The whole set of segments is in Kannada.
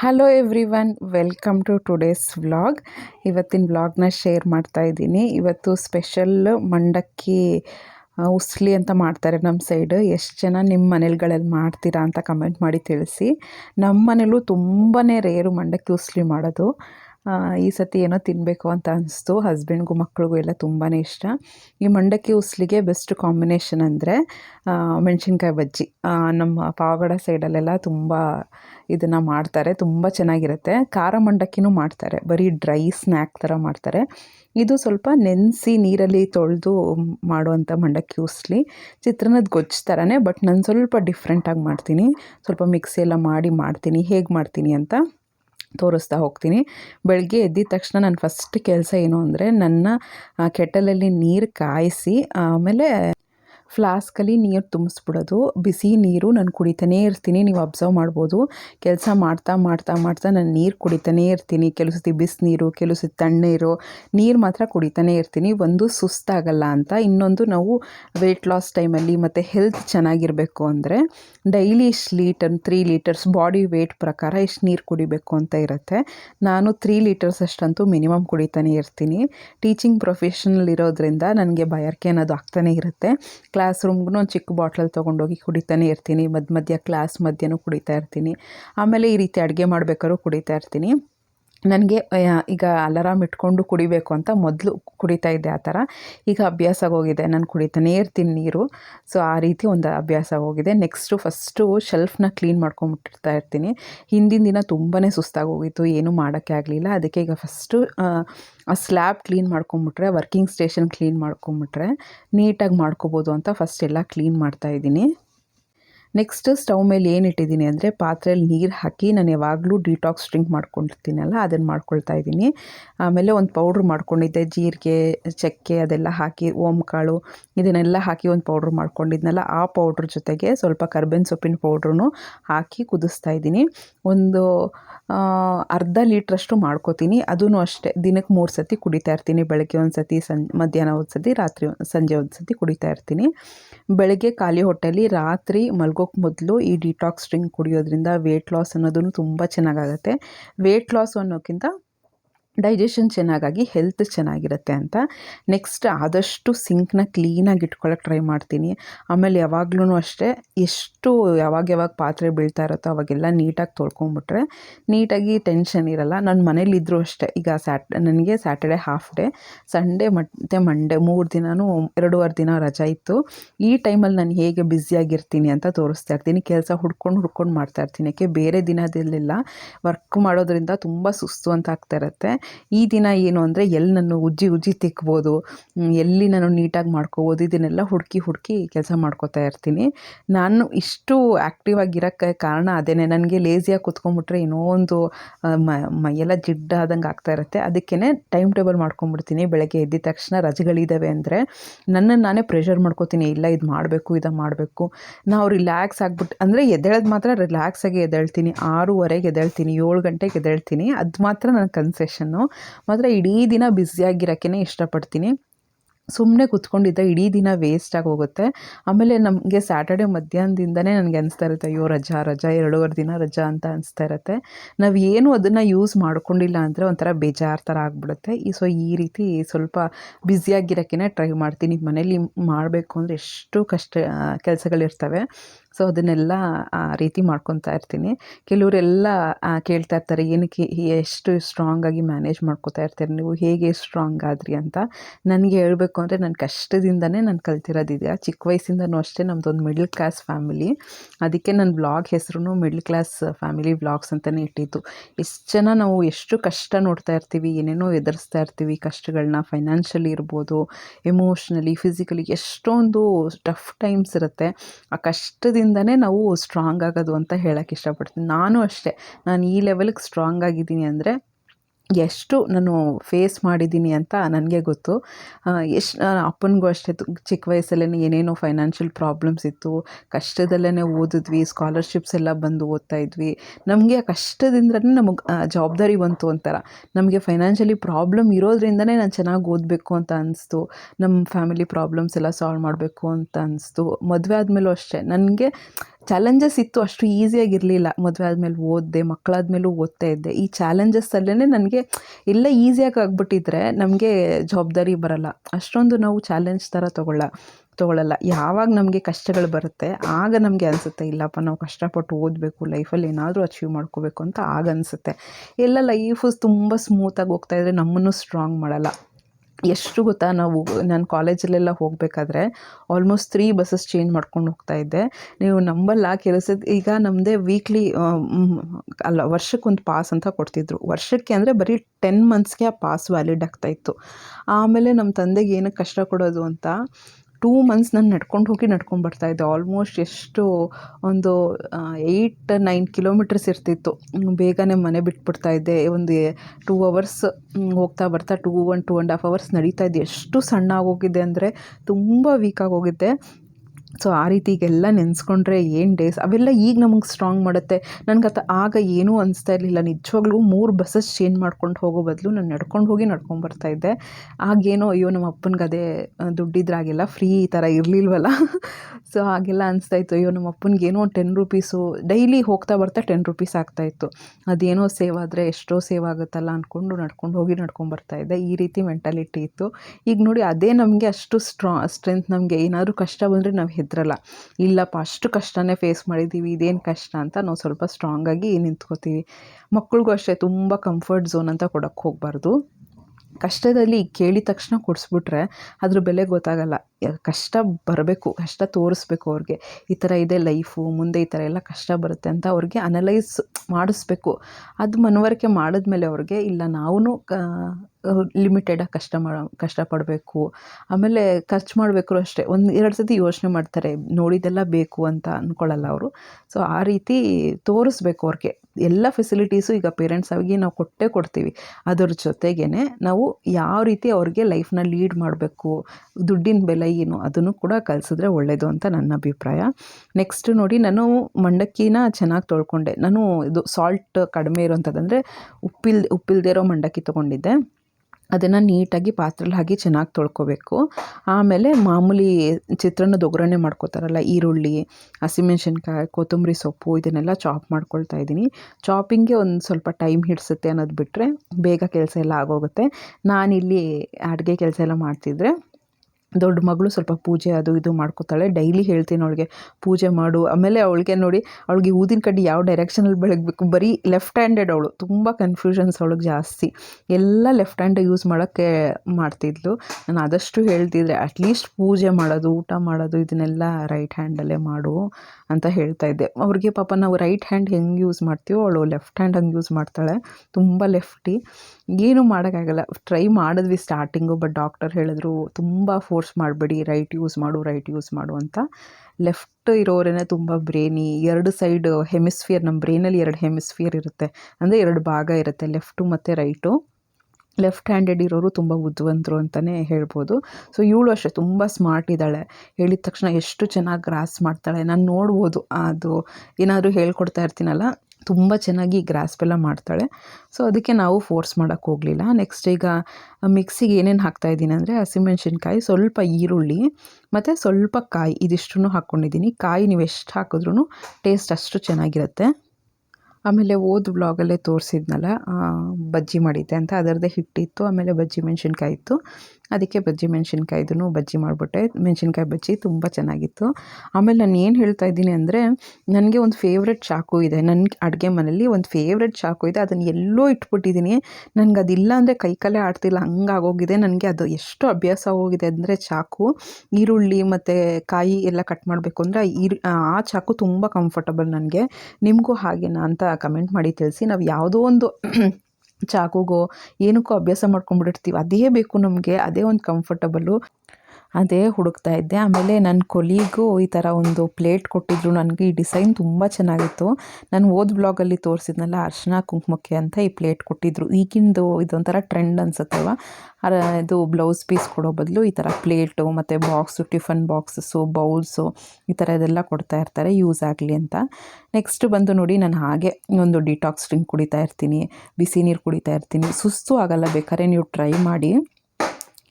Hello everyone welcome to today's vlog ಇವತ್ತಿನ ವ್ಲಾಗ್ನ ಶೇರ್ ಮಾಡ್ತಾ ಇದ್ದೀನಿ. ಇವತ್ತು ಸ್ಪೆಷಲ್ ಮಂಡಕ್ಕಿ ಉಸ್ಲಿ ಅಂತ ಮಾಡ್ತಾರೆ ನಮ್ಮ ಸೈಡ್ ಎಷ್ಟು ಜನ ನಿಮ್ಮ ಮನೇಲಿಗಳಲ್ಲಿ ಮಾಡ್ತೀರಾ ಅಂತ ಕಮೆಂಟ್ ಮಾಡಿ ತಿಳಿಸಿ. ನಮ್ಮ ಮನೇಲೂ ತುಂಬಾ ರೇರು ಮಂಡಕ್ಕಿ ಉಸ್ಲಿ ಮಾಡೋದು. ಈ ಸತಿ ಏನೋ ತಿನ್ನಬೇಕು ಅಂತ ಅನಿಸ್ತು. ಹಸ್ಬೆಂಡ್ಗೂ ಮಕ್ಳಿಗೂ ಎಲ್ಲ ತುಂಬಾ ಇಷ್ಟ. ಈ ಮಂಡಕ್ಕಿ ಉಸ್ಲಿಗೆ ಬೆಸ್ಟ್ ಕಾಂಬಿನೇಷನ್ ಅಂದರೆ ಮೆಣಸಿನ್ಕಾಯಿ ಬಜ್ಜಿ. ನಮ್ಮ ಪಾವಗಡ ಸೈಡಲ್ಲೆಲ್ಲ ತುಂಬ ಇದನ್ನು ಮಾಡ್ತಾರೆ. ತುಂಬ ಚೆನ್ನಾಗಿರುತ್ತೆ. ಖಾರ ಮಂಡಕ್ಕಿನೂ ಮಾಡ್ತಾರೆ. ಬರೀ ಡ್ರೈ ಸ್ನ್ಯಾಕ್ ಥರ ಮಾಡ್ತಾರೆ. ಇದು ಸ್ವಲ್ಪ ನೆನೆಸಿ ನೀರಲ್ಲಿ ತೊಳೆದು ಮಾಡುವಂಥ ಮಂಡಕ್ಕಿ ಉಸ್ಲಿ. ಚಿತ್ರಾನ್ನದ ಗೊಜ್ಜು ಥರನೇ ಬಟ್ ನಾನು ಸ್ವಲ್ಪ ಡಿಫ್ರೆಂಟಾಗಿ ಮಾಡ್ತೀನಿ. ಸ್ವಲ್ಪ ಮಿಕ್ಸಿ ಎಲ್ಲ ಮಾಡಿ ಮಾಡ್ತೀನಿ. ಹೇಗೆ ಮಾಡ್ತೀನಿ ಅಂತ. ತೋರಿಸ್ತಾ ಹೋಗ್ತೀನಿ. ಬೆಳಗ್ಗೆ ಎದ್ದಿದ ತಕ್ಷಣ ನನ್ನ ಫಸ್ಟ್ ಕೆಲಸ ಏನು ಅಂದರೆ ನನ್ನ ಕೆಟಲಲ್ಲಿ ನೀರು ಕಾಯಿಸಿ, ಆಮೇಲೆ ಫ್ಲಾಸ್ಕಲ್ಲಿ ನೀರು ತುಂಬಿಸ್ಬಿಡೋದು. ಬಿಸಿ ನೀರು ನಾನು ಕುಡಿತಾನೇ ಇರ್ತೀನಿ, ನೀವು ಅಬ್ಸರ್ವ್ ಮಾಡ್ಬೋದು. ಕೆಲಸ ಮಾಡ್ತಾ ಮಾಡ್ತಾ ಮಾಡ್ತಾ ನಾನು ನೀರು ಕುಡಿತಾನೇ ಇರ್ತೀನಿ. ಕೆಲವು ಸತಿ ಬಿಸಿನೀರು ಕೆಲವು ಸತಿ ತಣ್ಣೀರು, ನೀರು ಮಾತ್ರ ಕುಡಿತಾನೇ ಇರ್ತೀನಿ. ಒಂದು ಸುಸ್ತಾಗಲ್ಲ ಅಂತ. ಇನ್ನೊಂದು ನಾವು ವೆಯ್ಟ್ ಲಾಸ್ ಟೈಮಲ್ಲಿ ಮತ್ತು ಹೆಲ್ತ್ ಚೆನ್ನಾಗಿರಬೇಕು ಅಂದರೆ ಡೈಲಿ ಇಷ್ಟು litre three litres body weight ಪ್ರಕಾರ ಇಷ್ಟು ನೀರು ಕುಡಿಬೇಕು ಅಂತ ಇರುತ್ತೆ. ನಾನು ತ್ರೀ ಲೀಟರ್ಸ್ ಅಷ್ಟಂತೂ ಮಿನಿಮಮ್ ಕುಡಿತಾನೆ ಇರ್ತೀನಿ. ಟೀಚಿಂಗ್ ಪ್ರೊಫೆಷನಲ್ ಇರೋದ್ರಿಂದ ನನಗೆ ಬಯರ್ಕೆ ಅನ್ನೋದು ಆಗ್ತಾನೇ ಇರುತ್ತೆ. ಕ್ಲಾಸ್ ರೂಮ್ಗೂ ಒಂದು ಚಿಕ್ಕ ಬಾಟ್ಲಲ್ಲಿ ತೊಗೊಂಡೋಗಿ ಕುಡಿತಾನೆ ಇರ್ತೀನಿ. ಮಧ್ಯ ಮಧ್ಯ ಕ್ಲಾಸ್ ಮಧ್ಯನೂ ಕುಡಿತಾ ಇರ್ತೀನಿ. ಆಮೇಲೆ ಈ ರೀತಿ ಅಡುಗೆ ಮಾಡ್ಬೇಕಾದ್ರೂ ಕುಡಿತಾ ಇರ್ತೀನಿ. ನನಗೆ ಈಗ ಅಲಾರಾಮ್ ಇಟ್ಕೊಂಡು ಕುಡಿಬೇಕು ಅಂತ ಮೊದಲು ಕುಡಿತಾ ಇದ್ದೆ ಆ ಥರ. ಈಗ ಅಭ್ಯಾಸ ಆಗೋಗಿದೆ, ನಾನು ಕುಡಿತಾನೇ ಇರ್ತೀನಿ ನೀರು. ಸೊ, ಆ ರೀತಿ ಒಂದು ಅಭ್ಯಾಸ ಆಗೋಗಿದೆ. ನೆಕ್ಸ್ಟು ಫಸ್ಟು ಶೆಲ್ಫ್ನ ಕ್ಲೀನ್ ಮಾಡ್ಕೊಂಬಿಟ್ಟಿರ್ತಾ ಇರ್ತೀನಿ. ಹಿಂದಿನ ದಿನ ತುಂಬಾ ಸುಸ್ತಾಗೋಗಿತ್ತು, ಏನೂ ಮಾಡೋಕ್ಕೆ ಆಗಲಿಲ್ಲ. ಅದಕ್ಕೆ ಈಗ ಫಸ್ಟು ಆ ಸ್ಲ್ಯಾಬ್ ಕ್ಲೀನ್ ಮಾಡ್ಕೊಂಬಿಟ್ರೆ ವರ್ಕಿಂಗ್ ಸ್ಟೇಷನ್ ಕ್ಲೀನ್ ಮಾಡ್ಕೊಂಬಿಟ್ರೆ ನೀಟಾಗಿ ಮಾಡ್ಕೋಬೋದು ಅಂತ ಫಸ್ಟ್ ಎಲ್ಲ ಕ್ಲೀನ್ ಮಾಡ್ತಾಯಿದ್ದೀನಿ ನೆಕ್ಸ್ಟ್ ಸ್ಟವ್ ಮೇಲೆ ಏನು ಇಟ್ಟಿದ್ದೀನಿ ಅಂದರೆ ಪಾತ್ರೆಯಲ್ಲಿ ನೀರು ಹಾಕಿ ನಾನು ಯಾವಾಗಲೂ ಡಿಟಾಕ್ಸ್ ಡ್ರಿಂಕ್ ಮಾಡ್ಕೊಂಡಿರ್ತೀನಲ್ಲ ಅದನ್ನು ಮಾಡ್ಕೊಳ್ತಾ ಇದ್ದೀನಿ. ಆಮೇಲೆ ಒಂದು ಪೌಡ್ರ್ ಮಾಡ್ಕೊಂಡಿದ್ದೆ, ಜೀರಿಗೆ, ಚಕ್ಕೆ ಅದೆಲ್ಲ ಹಾಕಿ, ಓಮ್ ಕಾಳು, ಇದನ್ನೆಲ್ಲ ಹಾಕಿ ಒಂದು ಪೌಡ್ರ್ ಮಾಡ್ಕೊಂಡಿದ್ನಲ್ಲ, ಆ ಪೌಡ್ರ್ ಜೊತೆಗೆ ಸ್ವಲ್ಪ ಕರ್ಬೇವಿನ ಸೊಪ್ಪಿನ ಪೌಡ್ರೂ ಹಾಕಿ ಕುದಿಸ್ತಾ ಇದ್ದೀನಿ. ಒಂದು ಅರ್ಧ ಲೀಟ್ರಷ್ಟು ಮಾಡ್ಕೋತೀನಿ. ಅದೂ ಅಷ್ಟೇ ದಿನಕ್ಕೆ ಮೂರು ಸತಿ ಕುಡಿತಾ ಇರ್ತೀನಿ. ಬೆಳಗ್ಗೆ ಒಂದು ಸತಿ ಸಂ ಮಧ್ಯಾಹ್ನ ಒಂದು ಸತಿ, ರಾತ್ರಿ ಸಂಜೆ ಒಂದು ಸತಿ ಕುಡಿತಾ ಇರ್ತೀನಿ. ಬೆಳಗ್ಗೆ ಖಾಲಿ ಹೊಟ್ಟೆಲಿ ರಾತ್ರಿ ಮಲ್ಗೋಕ್ಕೆ ಮೊದಲು ಈ ಡಿಟಾಕ್ಸ್ ಡ್ರಿಂಕ್ ಕುಡಿಯೋದ್ರಿಂದ ವೇಟ್ ಲಾಸ್ ಅನ್ನೋದೂ ತುಂಬ ಚೆನ್ನಾಗಾಗತ್ತೆ. ವೇಟ್ ಲಾಸ್ ಅನ್ನೋಕ್ಕಿಂತ ಡೈಜೆಷನ್ ಚೆನ್ನಾಗಾಗಿ ಹೆಲ್ತ್ ಚೆನ್ನಾಗಿರುತ್ತೆ ಅಂತ. ನೆಕ್ಸ್ಟ್ ಆದಷ್ಟು ಸಿಂಕ್ನ ಕ್ಲೀನಾಗಿ ಇಟ್ಕೊಳ್ಳೋಕೆ ಟ್ರೈ ಮಾಡ್ತೀನಿ. ಆಮೇಲೆ ಯಾವಾಗ್ಲೂ ಅಷ್ಟೇ ಎಷ್ಟು ಯಾವಾಗ ಯಾವಾಗ ಪಾತ್ರೆ ಬೀಳ್ತಾ ಇರುತ್ತೋ ಅವಾಗೆಲ್ಲ ನೀಟಾಗಿ ತೊಳ್ಕೊಂಬಿಟ್ರೆ ನೀಟಾಗಿ ಟೆನ್ಷನ್ ಇರಲ್ಲ. ನನ್ನ ಮನೇಲಿದ್ದರೂ ಅಷ್ಟೇ. ಈಗ ಸ್ಯಾಟ್ ನನಗೆ ಸ್ಯಾಟರ್ಡೆ ಹಾಫ್ ಡೇ ಸಂಡೇ ಮತ್ತು ಮಂಡೇ ಮೂರು ದಿನವೂ ಎರಡೂವರೆ ದಿನ ರಜಾ ಇತ್ತು. ಈ ಟೈಮಲ್ಲಿ ನಾನು ಹೇಗೆ ಬ್ಯುಸಿಯಾಗಿರ್ತೀನಿ ಅಂತ ತೋರಿಸ್ತಾ ಇರ್ತೀನಿ. ಕೆಲಸ ಹುಡ್ಕೊಂಡು ಹುಡ್ಕೊಂಡು ಮಾಡ್ತಾ ಇರ್ತೀನಿ. ಯಾಕೆ ಬೇರೆ ದಿನದಲ್ಲೆಲ್ಲ. ವರ್ಕ್ ಮಾಡೋದ್ರಿಂದ ತುಂಬ ಸುಸ್ತು ಅಂತ ಆಗ್ತಾ ಇರುತ್ತೆ. ಈ ದಿನ ಏನು ಅಂದರೆ ಎಲ್ಲಿ ನಾನು ಉಜ್ಜಿ ಉಜ್ಜಿ ತಿಕ್ಬೋದು ಎಲ್ಲಿ ನಾನು ನೀಟಾಗಿ ಮಾಡ್ಕೋಬೋದು, ಇದನ್ನೆಲ್ಲ ಹುಡುಕಿ ಹುಡುಕಿ ಕೆಲಸ ಮಾಡ್ಕೋತಾ ಇರ್ತೀನಿ. ನಾನು ಇಷ್ಟು ಆ್ಯಕ್ಟಿವ್ ಆಗಿರೋಕ್ಕೆ ಕಾರಣ ಅದೇನೆ, ನನಗೆ ಲೇಸಿಯಾಗಿ ಕುತ್ಕೊಂಡ್ಬಿಟ್ರೆ ಏನೋ ಒಂದು ಮೈಯೆಲ್ಲ ಜಿಡ್ಡಾದಂಗೆ ಆಗ್ತಾ ಇರುತ್ತೆ. ಅದಕ್ಕೇ ಟೈಮ್ ಟೇಬಲ್ ಮಾಡ್ಕೊಂಡ್ಬಿಡ್ತೀನಿ. ಬೆಳಗ್ಗೆ ಎದ್ದಿದ ತಕ್ಷಣ ರಜೆಗಳಿದ್ದಾವೆ ಅಂದರೆ ನನ್ನನ್ನು ನಾನೇ ಪ್ರೆಷರ್ ಮಾಡ್ಕೋತೀನಿ. ಇಲ್ಲ, ಇದು ಮಾಡಬೇಕು ಇದು ಮಾಡಬೇಕು. ನಾವು ರಿಲ್ಯಾಕ್ಸ್ ಆಗ್ಬಿಟ್ಟು ಅಂದರೆ ಎದ್ದೇಳೋದು ಮಾತ್ರ ರಿಲ್ಯಾಕ್ಸ್ ಆಗಿ ಎದ್ದೇಳ್ತೀನಿ. ಆರೂವರೆಗೆ ಎದ್ದೇಳ್ತೀನಿ, ಏಳು ಗಂಟೆಗೆ ಎದ್ದೇಳ್ತೀನಿ. ಅದು ಮಾತ್ರ ನನ್ನ ಕನ್ಸೆಷನ್ನು ಮಾತ್ರ ಇಡೀ ದಿನ ಬ್ಯುಸಿಯಾಗಿರೋಕ್ಕೇ ಇಷ್ಟಪಡ್ತೀನಿ. ಸುಮ್ಮನೆ ಕೂತ್ಕೊಂಡಿದ್ದೆ ಇಡೀ ದಿನ ವೇಸ್ಟಾಗಿ ಹೋಗುತ್ತೆ. ಆಮೇಲೆ ನಮಗೆ ಸ್ಯಾಟರ್ಡೆ ಮಧ್ಯಾಹ್ನದಿಂದನೇ ನನಗೆ ಅನಿಸ್ತಾ ಇರುತ್ತೆ, ಅಯ್ಯೋ ರಜಾ ರಜಾ, ಎರಡೂವರೆ ದಿನ ರಜಾ ಅಂತ ಅನಿಸ್ತಾ ಇರುತ್ತೆ. ನಾವು ಏನು ಅದನ್ನು ಯೂಸ್ ಮಾಡ್ಕೊಂಡಿಲ್ಲ ಅಂದರೆ ಒಂಥರ ಬೇಜಾರು ಥರ ಆಗಿಬಿಡುತ್ತೆ. ಈ ಸೊ ಈ ರೀತಿ ಸ್ವಲ್ಪ ಬ್ಯುಸಿಯಾಗಿರೋಕ್ಕೇ ಟ್ರೈ ಮಾಡ್ತೀನಿ. ಮನೇಲಿ ಮಾಡಬೇಕು ಅಂದರೆ ಎಷ್ಟು ಕಷ್ಟ ಕೆಲಸಗಳಿರ್ತವೆ. ಸೊ, ಅದನ್ನೆಲ್ಲ, ಆ, ರೀತಿ ಮಾಡ್ಕೊತಾ ಇರ್ತೀನಿ. ಕೆಲವರೆಲ್ಲ ಕೇಳ್ತಾ ಇರ್ತಾರೆ, ಏನಕ್ಕೆ ಎಷ್ಟು ಸ್ಟ್ರಾಂಗಾಗಿ ಮ್ಯಾನೇಜ್ ಮಾಡ್ಕೊತಾ ಇರ್ತೀರಿ ನೀವು? ಹೇಗೆ ಸ್ಟ್ರಾಂಗ್ ಆದ್ರಿ ಅಂತ? ನನಗೆ ಹೇಳಬೇಕು ಅಂದರೆ ನನ್ನ ಕಷ್ಟದಿಂದನೇ ನಾನು ಕಲ್ತಿರೋದಿದೆ. ಚಿಕ್ಕ ವಯಸ್ಸಿಂದನೂ ಅಷ್ಟೇ ನಮ್ಮದೊಂದು ಮಿಡ್ಲ್ ಕ್ಲಾಸ್ ಫ್ಯಾಮಿಲಿ ಅದಕ್ಕೆ ನನ್ನ ಬ್ಲಾಗ್ ಹೆಸರು ಮಿಡ್ಲ್ ಕ್ಲಾಸ್ ಫ್ಯಾಮಿಲಿ ಬ್ಲಾಗ್ಸ್ ಅಂತಲೇ ಇಟ್ಟಿತ್ತು ಎಷ್ಟು ಜನ ನಾವು ಎಷ್ಟು ಕಷ್ಟ ನೋಡ್ತಾ ಇರ್ತೀವಿ, ಏನೇನೋ ಎದುರಿಸ್ತಾ ಇರ್ತೀವಿ ಕಷ್ಟಗಳನ್ನ ಫೈನಾನ್ಷಿಯಲಿ ಇರ್ಬೋದು ಎಮೋಷ್ನಲಿ ಫಿಸಿಕಲಿ ಎಷ್ಟೊಂದು ಟಫ್ ಟೈಮ್ಸ್ ಇರುತ್ತೆ. ಆ ಕಷ್ಟದಿಂದನೇ ನಾವು ಸ್ಟ್ರಾಂಗ್ ಆಗೋದು ಅಂತ ಹೇಳೋಕ್ಕೆ ಇಷ್ಟಪಡ್ತೀನಿ. ನಾನು ಅಷ್ಟೇ. ನಾನು ಈ ಲೆವೆಲ್ಗೆ ಸ್ಟ್ರಾಂಗ್ ಆಗಿದ್ದೀನಿ ಅಂದರೆ ಎಷ್ಟು ನಾನು ಫೇಸ್ ಮಾಡಿದ್ದೀನಿ ಅಂತ ನನಗೆ ಗೊತ್ತು. ಎಷ್ಟು ಅಪ್ಪನಿಗೂ ಅಷ್ಟೇ ಚಿಕ್ಕ ವಯಸ್ಸಲ್ಲೇ ಏನೇನೋ ಫೈನಾನ್ಷಿಯಲ್ ಪ್ರಾಬ್ಲಮ್ಸ್ ಇತ್ತು. ಕಷ್ಟದಲ್ಲೇ ಓದಿದ್ವಿ ಸ್ಕಾಲರ್ಶಿಪ್ಸ್ ಎಲ್ಲ ಬಂದು ಓದ್ತಾ ಇದ್ವಿ. ನಮಗೆ ಆ ಕಷ್ಟದಿಂದಲೇ ನಮಗೆ ಜವಾಬ್ದಾರಿ ಬಂತು ಒಂಥರ. ನಮಗೆ ಫೈನಾನ್ಷಿಯಲಿ ಪ್ರಾಬ್ಲಮ್ ಇರೋದ್ರಿಂದನೇ ನಾನು ಚೆನ್ನಾಗಿ ಓದಬೇಕು ಅಂತ ಅನ್ನಿಸ್ತು ನಮ್ಮ ಫ್ಯಾಮಿಲಿ ಪ್ರಾಬ್ಲಮ್ಸ್ ಎಲ್ಲ ಸಾಲ್ವ್ ಮಾಡಬೇಕು ಅಂತ ಅನ್ನಿಸ್ತು ಮದುವೆ ಆದಮೇಲೂ ಅಷ್ಟೇ. ನನಗೆ ಚಾಲೆಂಜಸ್ ಇತ್ತು ಅಷ್ಟು ಈಸಿಯಾಗಿರಲಿಲ್ಲ ಮದುವೆ ಆದಮೇಲೆ ಓದಿದೆ ಮಕ್ಕಳಾದ್ಮೇಲೂ ಓದ್ತಾ ಇದ್ದೆ. ಈ ಚಾಲೆಂಜಸ್ಸಲ್ಲೇ ನನಗೆ ಎಲ್ಲ ಈಸಿಯಾಗಿ ಆಗಿಬಿಟ್ಟಿದ್ರೆ ನಮಗೆ ಜವಾಬ್ದಾರಿ ಬರಲ್ಲ. ಅಷ್ಟೊಂದು ನಾವು ಚಾಲೆಂಜ್ ಥರ ತೊಗೊಳ್ಳ ತೊಗೊಳ್ಳಲ್ಲ ಯಾವಾಗ ನಮಗೆ ಕಷ್ಟಗಳು ಬರುತ್ತೆ, ಆಗ ನಮಗೆ ಅನಿಸುತ್ತೆ, ಇಲ್ಲಪ್ಪ ನಾವು ಕಷ್ಟಪಟ್ಟು ಓದಬೇಕು ಲೈಫಲ್ಲಿ ಏನಾದರೂ ಅಚೀವ್ ಮಾಡ್ಕೋಬೇಕು ಅಂತ ಆಗ ಅನಿಸುತ್ತೆ. ಎಲ್ಲ ಲೈಫು ತುಂಬ ಸ್ಮೂತಾಗಿ ಹೋಗ್ತಾಯಿದ್ರೆ ನಮ್ಮನ್ನು ಸ್ಟ್ರಾಂಗ್ ಮಾಡಲ್ಲ. ಎಷ್ಟು ಗೊತ್ತಾ, ನಾವು ನಾನು ಕಾಲೇಜಲ್ಲೆಲ್ಲ ಹೋಗಬೇಕಾದ್ರೆ ಆಲ್ಮೋಸ್ಟ್ ತ್ರೀ ಬಸ್ಸಸ್ ಚೇಂಜ್ ಮಾಡ್ಕೊಂಡು ಹೋಗ್ತಾ ಇದ್ದೆ. ನೀವು ನಂಬಲ್ಲ, ಕೆಲಸದ ಈಗ ನಮ್ಮದೇ ವೀಕ್ಲಿ ಅಲ್ಲ, ವರ್ಷಕ್ಕೊಂದು ಪಾಸ್ ಅಂತ ಕೊಡ್ತಿದ್ರು. ವರ್ಷಕ್ಕೆ ಅಂದರೆ ಬರೀ ಟೆನ್ ಮಂತ್ಸ್ಗೆ ಆ ಪಾಸ್ ವ್ಯಾಲಿಡ್ ಆಗ್ತಾಯಿತ್ತು ಆಮೇಲೆ ನಮ್ಮ ತಂದೆಗೆ ಏನಕ್ಕೆ ಕಷ್ಟ ಕೊಡೋದು ಅಂತ ಟೂ ಮಂತ್ಸ್ ನಾನು ನಡ್ಕೊಂಡು ಹೋಗಿ ನಡ್ಕೊಂಡು ಬರ್ತಾಯಿದ್ದೆ ಆಲ್ಮೋಸ್ಟ್ ಎಷ್ಟು ಒಂದು ಏಯ್ಟ್ ನೈನ್ ಕಿಲೋಮೀಟರ್ಸ್ ಇರ್ತಿತ್ತು. ಬೇಗನೆ ಮನೆ ಬಿಟ್ಬಿಡ್ತಾ ಇದ್ದೆ. ಒಂದು ಟೂ ಅವರ್ಸ್ ಹೋಗ್ತಾ ಬರ್ತಾ two one two and half hours ನಡೀತಾ ಇದ್ದೆ. ಎಷ್ಟು ಸಣ್ಣ ಆಗೋಗಿದ್ದೆ ಅಂದರೆ ತುಂಬ ವೀಕಾಗಿ ಹೋಗಿದ್ದೆ. ಸೊ ಆ ರೀತಿ ಈಗೆಲ್ಲ ನೆನೆಸ್ಕೊಂಡ್ರೆ ಏನು ಡೇಸ್ ಅವೆಲ್ಲ ಈಗ ನಮಗೆ ಸ್ಟ್ರಾಂಗ್ ಮಾಡುತ್ತೆ. ನನಗೆ ಆತ ಆಗ ಏನೂ ಅನಿಸ್ತಾ ಇರಲಿಲ್ಲ. ನಿಜವಾಗ್ಲೂ ಮೂರು ಬಸ್ಸಸ್ ಚೇಂಜ್ ಮಾಡ್ಕೊಂಡು ಹೋಗೋ ಬದಲು ನಾನು ನಡ್ಕೊಂಡು ಹೋಗಿ ನಡ್ಕೊಂಡು ಬರ್ತಾಯಿದ್ದೆ ಆಗೇನೋ, ಅಯ್ಯೋ, ನಮ್ಮ ಅಪ್ಪನಿಗೆ ಅದೇ ದುಡ್ಡಿದ್ರಾಗೆಲ್ಲ ಫ್ರೀ ಈ ಥರ ಇರಲಿಲ್ವಲ್ಲ? ಸೊ ಹಾಗೆಲ್ಲ ಅನಿಸ್ತಾ ಇತ್ತು. ಅಯ್ಯೋ, ನಮ್ಮ ಅಪ್ಪನಿಗೆ ಏನೋ ಟೆನ್ ರುಪೀಸು ಡೈಲಿ ಹೋಗ್ತಾ ಬರ್ತಾ ಟೆನ್ ರುಪೀಸ್ ಆಗ್ತಾಯಿತ್ತು ಅದೇನೋ ಸೇವ್ ಆದರೆ ಎಷ್ಟೋ ಸೇವ್ ಆಗುತ್ತಲ್ಲ ಅಂದ್ಕೊಂಡು ನಡ್ಕೊಂಡು ಹೋಗಿ ನಡ್ಕೊಂಡು ಬರ್ತಾಯಿದ್ದೆ ಈ ರೀತಿ ಮೆಂಟಾಲಿಟಿ ಇತ್ತು. ಈಗ ನೋಡಿ, ಅದೇ ನಮಗೆ ಅಷ್ಟು ಸ್ಟ್ರಾ ಸ್ಟ್ರೆಂತ್ ನಮಗೆ. ಏನಾದರೂ ಕಷ್ಟ ಬಂದರೆ ನಾವು ಹೆದರಲ್ಲ ಇಲ್ಲಪ್ಪ, ಅಷ್ಟು ಕಷ್ಟನೇ ಫೇಸ್ ಮಾಡಿದ್ದೀವಿ, ಇದೇನು ಕಷ್ಟ ಅಂತ ನಾವು ಸ್ವಲ್ಪ ಸ್ಟ್ರಾಂಗಾಗಿ ನಿಂತ್ಕೋತೀವಿ. ಮಕ್ಳಿಗೂ ಅಷ್ಟೇ ತುಂಬ ಕಂಫರ್ಟ್ ಝೋನ್ ಅಂತ ಕೊಡೋಕ್ಕೆ ಹೋಗಬಾರ್ದು. ಕಷ್ಟದಲ್ಲಿ ಕೇಳಿದ ತಕ್ಷಣ ಕೊಡಿಸ್ಬಿಟ್ರೆ ಅದ್ರ ಬೆಲೆ ಗೊತ್ತಾಗಲ್ಲ. ಕಷ್ಟ ಬರಬೇಕು, ಕಷ್ಟ ತೋರಿಸ್ಬೇಕು ಅವ್ರಿಗೆ. ಈ ಥರ ಇದೆ ಲೈಫು ಮುಂದೆ ಈ ಥರ ಎಲ್ಲ ಕಷ್ಟ ಬರುತ್ತೆ ಅಂತ ಅವ್ರಿಗೆ ಅನಲೈಸ್ ಮಾಡಿಸ್ಬೇಕು. ಅದು ಮನವರಿಕೆ ಮಾಡಿದ್ಮೇಲೆ ಅವ್ರಿಗೆ ಇಲ್ಲ ನಾವೂ ಲಿಮಿಟೆಡಾಗಿ ಕಷ್ಟ ಮಾಡೋ ಕಷ್ಟಪಡಬೇಕು ಆಮೇಲೆ ಖರ್ಚು ಮಾಡಬೇಕು ಅಷ್ಟೇ. ಒಂದು ಎರಡು ಸತಿ ಯೋಚನೆ ಮಾಡ್ತಾರೆ ನೋಡಿದ್ದೆಲ್ಲ ಬೇಕು ಅಂತ ಅಂದ್ಕೊಳ್ಳಲ್ಲ ಅವರು. ಸೊ ಆ ರೀತಿ ತೋರಿಸ್ಬೇಕು ಅವ್ರಿಗೆ. ಎಲ್ಲ ಫೆಸಿಲಿಟೀಸು ಈಗ ಪೇರೆಂಟ್ಸ್ ಆಗಿ ನಾವು ಕೊಟ್ಟೇ ಕೊಡ್ತೀವಿ. ಅದರ ಜೊತೆಗೇ ನಾವು ಯಾವ ರೀತಿ ಅವ್ರಿಗೆ ಲೈಫ್ನ ಲೀಡ್ ಮಾಡಬೇಕು, ದುಡ್ಡಿನ ಬೆಲೆ ಏನು ಅದನ್ನು ಕೂಡ ಕಲಿಸಿದ್ರೆ ಒಳ್ಳೆಯದು ಅಂತ ನನ್ನ ಅಭಿಪ್ರಾಯ. ನೆಕ್ಸ್ಟ್ ನೋಡಿ ನಾನು ಮಂಡಕ್ಕಿನ ಚೆನ್ನಾಗಿ ತೊಳ್ಕೊಂಡೆ. ನಾನು ಇದು ಸಾಲ್ಟ್ ಕಡಿಮೆ ಇರೋಂಥದ್ದು ಅಂದರೆ ಉಪ್ಪಿಲ್, ಉಪ್ಪಿಲ್ದೇ ಇರೋ ಮಂಡಕ್ಕಿ ತೊಗೊಂಡಿದ್ದೆ. ಅದನ್ನು ನೀಟಾಗಿ ಪಾತ್ರೆಲಿ ಹಾಕಿ ಚೆನ್ನಾಗಿ ತೊಳ್ಕೊಬೇಕು. ಆಮೇಲೆ ಮಾಮೂಲಿ ಚಿತ್ರಾನ್ನದ ಒಗ್ಗರಣೆ ಮಾಡ್ಕೋತಾರಲ್ಲ, ಈರುಳ್ಳಿ, ಹಸಿಮೆಣ್ಸಿನ್ಕಾಯಿ, ಕೊತ್ತಂಬರಿ ಸೊಪ್ಪು ಇದನ್ನೆಲ್ಲ ಚಾಪ್ ಮಾಡ್ಕೊಳ್ತಾ ಇದ್ದೀನಿ. ಚಾಪಿಂಗ್ಗೆ ಒಂದು ಸ್ವಲ್ಪ ಟೈಮ್ ಹಿಡಿಸುತ್ತೆ ಅನ್ನೋದು ಬಿಟ್ಟರೆ ಬೇಗ ಕೆಲಸ ಎಲ್ಲ ಆಗೋಗುತ್ತೆ. ನಾನಿಲ್ಲಿ ಅಡುಗೆ ಕೆಲಸ ಎಲ್ಲ ಮಾಡ್ತಿದ್ರೆ ದೊಡ್ಡ ಮಗಳು ಸ್ವಲ್ಪ ಪೂಜೆ ಅದು ಇದು ಮಾಡ್ಕೋತಾಳೆ. ಡೈಲಿ ಹೇಳ್ತೀನಿ ಅವಳಿಗೆ, ಪೂಜೆ ಮಾಡು. ಆಮೇಲೆ ಅವಳಿಗೆ ನೋಡಿ, ಅವಳಿಗೆ ಊದಿನ ಕಡ್ಡಿ ಯಾವ ಡೈರೆಕ್ಷನಲ್ಲಿ ಬೆಳಗಬೇಕು? ಬರೀ ಲೆಫ್ಟ್ ಹ್ಯಾಂಡೆಡ್ ಅವಳು. ತುಂಬ ಕನ್ಫ್ಯೂಷನ್ಸ್ ಅವಳಿಗೆ ಜಾಸ್ತಿ. ಎಲ್ಲ ಲೆಫ್ಟ್ ಹ್ಯಾಂಡ್ ಯೂಸ್ ಮಾಡೋಕ್ಕೆ ಮಾಡ್ತಿದ್ಲು. ನಾನು ಆದಷ್ಟು ಹೇಳ್ತಿದ್ರೆ ಅಟ್ಲೀಸ್ಟ್ ಪೂಜೆ ಮಾಡೋದು, ಊಟ ಮಾಡೋದು, ಇದನ್ನೆಲ್ಲ ರೈಟ್ ಹ್ಯಾಂಡಲ್ಲೇ ಮಾಡು ಅಂತ ಹೇಳ್ತಾ ಇದ್ದೆ. ಅವ್ರಿಗೆ ಪಾಪ ನಾವು ರೈಟ್ ಹ್ಯಾಂಡ್ ಹೆಂಗೆ ಯೂಸ್ ಮಾಡ್ತೀವೋ, ಅವಳು ಲೆಫ್ಟ್ ಹ್ಯಾಂಡ್ ಹಂಗೆ ಯೂಸ್ ಮಾಡ್ತಾಳೆ. ತುಂಬ ಲೆಫ್ಟಿ ಏನೂ ಮಾಡೋಕ್ಕಾಗಲ್ಲ. ಟ್ರೈ ಮಾಡಿದ್ವಿ ಸ್ಟಾರ್ಟಿಂಗು ಬಟ್ ಡಾಕ್ಟರ್ ಹೇಳಿದ್ರು, ತುಂಬ ಫೋರ್ಸ್ ಮಾಡಬೇಡಿ ರೈಟ್ ಯೂಸ್ ಮಾಡು ರೈಟ್ ಯೂಸ್ ಮಾಡು ಅಂತ. ಲೆಫ್ಟ್ ಇರೋರೇ ತುಂಬ ಬ್ರೇನಿ ಎರಡು ಸೈಡ್ ಹೆಮಿಸ್ಫಿಯರ್ ನಮ್ಮ ಬ್ರೈನಲ್ಲಿ ಎರಡು ಹೆಮಿಸ್ಫಿಯರ್ ಇರುತ್ತೆ. ಅಂದರೆ ಎರಡು ಭಾಗ ಇರುತ್ತೆ ಲೆಫ್ಟು ಮತ್ತು ರೈಟು ಲೆಫ್ಟ್ ಹ್ಯಾಂಡೆಡ್ ಇರೋರು ತುಂಬ ಬುದ್ಧಿವಂತರು ಅಂತಲೇ ಹೇಳ್ಬೋದು. ಸೊ ಇವಳು ಅಷ್ಟೇ, ತುಂಬ ಸ್ಮಾರ್ಟ್ ಇದ್ದಾಳೆ. ಹೇಳಿದ ತಕ್ಷಣ ಎಷ್ಟು ಚೆನ್ನಾಗಿ ಗ್ರಾಸ್ ಮಾಡ್ತಾಳೆ. ನಾನು ನೋಡ್ಬೋದು, ಅದು ಏನಾದರೂ ಹೇಳ್ಕೊಡ್ತಾ ಇರ್ತೀನಲ್ಲ ತುಂಬ ಚೆನ್ನಾಗಿ ಗ್ರಾಸ್ಪ್ ಎಲ್ಲ ಮಾಡ್ತಾಳೆ. ಸೊ ಅದಕ್ಕೆ ನಾವು ಫೋರ್ಸ್ ಮಾಡೋಕ್ಕೆ ಹೋಗಲಿಲ್ಲ. ನೆಕ್ಸ್ಟ್ ಈಗ ಮಿಕ್ಸಿಗೆ ಏನೇನು ಹಾಕ್ತಾಯಿದ್ದೀನಿ ಅಂದರೆ ಹಸಿಮೆಣ್ಸಿನ್ಕಾಯಿ ಸ್ವಲ್ಪ ಈರುಳ್ಳಿ ಮತ್ತು ಸ್ವಲ್ಪ ಕಾಯಿ, ಇದಿಷ್ಟನ್ನು ಹಾಕ್ಕೊಂಡಿದ್ದೀನಿ ಕಾಯಿ ನೀವು ಎಷ್ಟು ಹಾಕಿದ್ರೂ ಟೇಸ್ಟ್ ಅಷ್ಟು ಚೆನ್ನಾಗಿರುತ್ತೆ. ಆಮೇಲೆ ಓದ್ ಬ್ಲಾಗಲ್ಲೇ ತೋರಿಸಿದ್ನಲ್ಲ ಬಜ್ಜಿ ಮಾಡಿದ್ದೆ ಅಂತ, ಅದರದ್ದೇ ಹಿಟ್ಟಿತ್ತು, ಆಮೇಲೆ ಬಜ್ಜಿ ಮೆಣಸಿನ್ಕಾಯಿ ಇತ್ತು. ಅದಕ್ಕೆ ಬಜ್ಜಿ ಮೆಣಸಿನ್ಕಾಯ್ದು ಬಜ್ಜಿ ಮಾಡಿಬಿಟ್ಟೆ. ಮೆಣಸಿನ್ಕಾಯಿ ಬಜ್ಜಿ ತುಂಬ ಚೆನ್ನಾಗಿತ್ತು. ಆಮೇಲೆ ನಾನು ಏನು ಹೇಳ್ತಾ ಇದ್ದೀನಿ ಅಂದರೆ, ನನಗೆ ಒಂದು ಫೇವ್ರೆಟ್ ಚಾಕು ಇದೆ. ನನ್ನ ಅಡುಗೆ ಮನೇಲಿ ಒಂದು ಫೇವ್ರೆಟ್ ಚಾಕು ಇದೆ. ಅದನ್ನು ಎಲ್ಲೋ ಇಟ್ಬಿಟ್ಟಿದ್ದೀನಿ ನನಗೆ ಅದಿಲ್ಲ ಅಂದರೆ ಕೈ ಕಲೆ ಆಡ್ತಿಲ್ಲ. ಹಂಗಾಗೋಗಿದೆ. ನನಗೆ ಅದು ಎಷ್ಟು ಅಭ್ಯಾಸ ಹೋಗಿದೆ ಅಂದರೆ ಚಾಕು. ಈರುಳ್ಳಿ ಮತ್ತು ಕಾಯಿ ಎಲ್ಲ ಕಟ್ ಮಾಡಬೇಕು ಅಂದರೆ ಆ ಚಾಕು ತುಂಬ ಕಂಫರ್ಟಬಲ್ ನನಗೆ. ನಿಮಗೂ ಹಾಗೇನಾ ಅಂತ ಕಮೆಂಟ್ ಮಾಡಿ ತಿಳಿಸಿ. ನಾವು ಯಾವುದೋ ಒಂದು ಚಾಕುಗೋ ಏನಕ್ಕೂ ಅಭ್ಯಾಸ ಮಾಡ್ಕೊಂಡ್ಬಿಟ್ಟಿರ್ತೀವಿ. ಅದೇ ಬೇಕು ನಮಗೆ ಅದೇ ಒಂದು ಕಂಫರ್ಟಬಲ್ಲು ಅದೇ ಹುಡುಕ್ತಾ ಇದ್ದೆ. ಆಮೇಲೆ ನನ್ನ ಕೊಲೀಗು ಈ ಥರ ಒಂದು ಪ್ಲೇಟ್ ಕೊಟ್ಟಿದ್ರು. ನನಗೆ ಈ ಡಿಸೈನ್ ತುಂಬ ಚೆನ್ನಾಗಿತ್ತು. ನಾನು ಓದ್ ಬ್ಲಾಗಲ್ಲಿ ತೋರಿಸಿದ್ನಲ್ಲ ಅರ್ಶಿನ ಕುಂಕುಮಕ್ಕೆ ಅಂತ ಈ ಪ್ಲೇಟ್ ಕೊಟ್ಟಿದ್ರು. ಈಗಿಂದು ಇದೊಂಥರ ಟ್ರೆಂಡ್ ಅನ್ಸುತ್ತಲ್ವ? ಇದು ಬ್ಲೌಸ್ ಪೀಸ್ ಕೊಡೋ ಬದಲು ಈ ಥರ ಪ್ಲೇಟು, ಮತ್ತು ಬಾಕ್ಸು, ಟಿಫನ್ ಬಾಕ್ಸಸ್ಸು, ಬೌಲ್ಸು ಈ ಥರ ಇದೆಲ್ಲ ಕೊಡ್ತಾ ಇರ್ತಾರೆ. ಯೂಸ್ ಆಗಲಿ ಅಂತ. ನೆಕ್ಸ್ಟ್ ಬಂದು ನೋಡಿ ನಾನು ಹಾಗೆ ಒಂದು ಡಿಟಾಕ್ಸ್ ಡ್ರಿಂಕ್ ಕುಡಿತಾ ಇರ್ತೀನಿ. ಬಿಸಿ ನೀರು ಕುಡಿತಾ ಇರ್ತೀನಿ. ಸುಸ್ತು ಆಗಲ್ಲ ಬೇಕಾದ್ರೆ ನೀವು ಟ್ರೈ ಮಾಡಿ.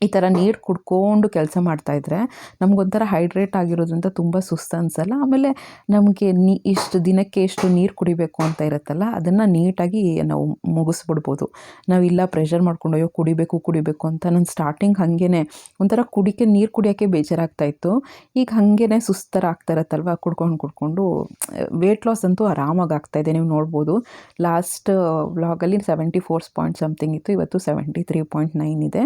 ಈ ಥರ ನೀರು ಕುಡ್ಕೊಂಡು ಕೆಲಸ ಮಾಡ್ತಾಯಿದ್ರೆ ನಮಗೊಂಥರ ಹೈಡ್ರೇಟ್ ಆಗಿರೋದ್ರಿಂದ ತುಂಬ ಸುಸ್ತು ಅನಿಸಲ್ಲ. ಆಮೇಲೆ ನಮಗೆ ನೀ ಇಷ್ಟು ದಿನಕ್ಕೆ ಎಷ್ಟು ನೀರು ಕುಡಿಬೇಕು ಅಂತ ಇರುತ್ತಲ್ಲ, ಅದನ್ನು ನೀಟಾಗಿ ನಾವು ಮುಗಿಸ್ಬಿಡ್ಬೋದು. ನಾವಿಲ್ಲ ಪ್ರೆಷರ್ ಮಾಡ್ಕೊಂಡು ಅಯ್ಯೋ ಕುಡಿಬೇಕು ಕುಡಿಬೇಕು ಅಂತ ನನ್ನ ಸ್ಟಾರ್ಟಿಂಗ್ ಹಾಗೇ ಒಂಥರ ಕುಡಿಕೆ ನೀರು ಕುಡಿಯೋಕ್ಕೆ ಬೇಜಾರಾಗ್ತಾಯಿತ್ತು ಈಗ ಹಾಗೇ ಸುಸ್ತರ ಆಗ್ತಾ ಇರತ್ತಲ್ವ, ಕುಡ್ಕೊಂಡು ಕುಡ್ಕೊಂಡು. ವೇಟ್ ಲಾಸ್ ಅಂತೂ ಆರಾಮಾಗಿ ಆಗ್ತಾಯಿದೆ ನೀವು ನೋಡ್ಬೋದು. ಲಾಸ್ಟ್ ವ್ಲಾಗಲ್ಲಿ ಸೆವೆಂಟಿ ಫೋರ್ಸ್ ಪಾಯಿಂಟ್ ಸಮಥಿಂಗ್ ಇತ್ತು, ಇವತ್ತು ಸೆವೆಂಟಿ ತ್ರೀ ಪಾಯಿಂಟ್ ನೈನ್ ಇದೆ.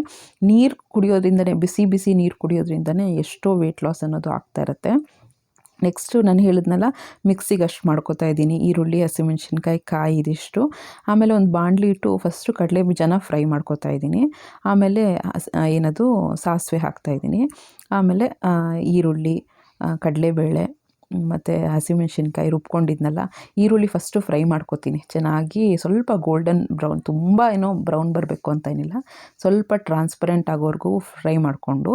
ನೀರು ಕುಡಿಯೋದ್ರಿಂದನೇ, ಬಿಸಿ ಬಿಸಿ ನೀರು ಕುಡಿಯೋದ್ರಿಂದನೇ ಎಷ್ಟೋ ವೆಯ್ಟ್ ಲಾಸ್ ಅನ್ನೋದು ಆಗ್ತಾ ಇರುತ್ತೆ. ನೆಕ್ಸ್ಟು ನಾನು ಹೇಳಿದ್ನಲ್ಲ ಮಿಕ್ಸಿಗೆ ಅಷ್ಟು ಮಾಡ್ಕೋತಾ ಇದ್ದೀನಿ. ಈರುಳ್ಳಿ, ಹಸಿಮೆಣ್ಸಿನ್ಕಾಯಿ, ಕಾಯಿ ಇದಿಷ್ಟು. ಆಮೇಲೆ ಒಂದು ಬಾಣಲಿ ಇಟ್ಟು ಫಸ್ಟು ಕಡಲೆ ಬೀಜನ ಫ್ರೈ ಮಾಡ್ಕೋತಾ ಇದ್ದೀನಿ. ಆಮೇಲೆ ಏನದು, ಸಾಸಿವೆ ಹಾಕ್ತಾಯಿದ್ದೀನಿ ಆಮೇಲೆ ಈರುಳ್ಳಿ ಕಡಲೆಬೇಳೆ ಮತ್ತು ಹಸಿಮೆಣ್ಸಿನ್ಕಾಯಿ ರುಬ್ಕೊಂಡಿದ್ನಲ್ಲ, ಈರುಳ್ಳಿ ಫಸ್ಟು ಫ್ರೈ ಮಾಡ್ಕೊತೀನಿ. ಚೆನ್ನಾಗಿ ಸ್ವಲ್ಪ ಗೋಲ್ಡನ್ ಬ್ರೌನ್ ತುಂಬ ಏನೋ ಬ್ರೌನ್ ಬರಬೇಕು ಅಂತ ಏನಿಲ್ಲ, ಸ್ವಲ್ಪ ಟ್ರಾನ್ಸ್ಪರೆಂಟ್ ಆಗೋವರೆಗೂ ಫ್ರೈ ಮಾಡಿಕೊಂಡು,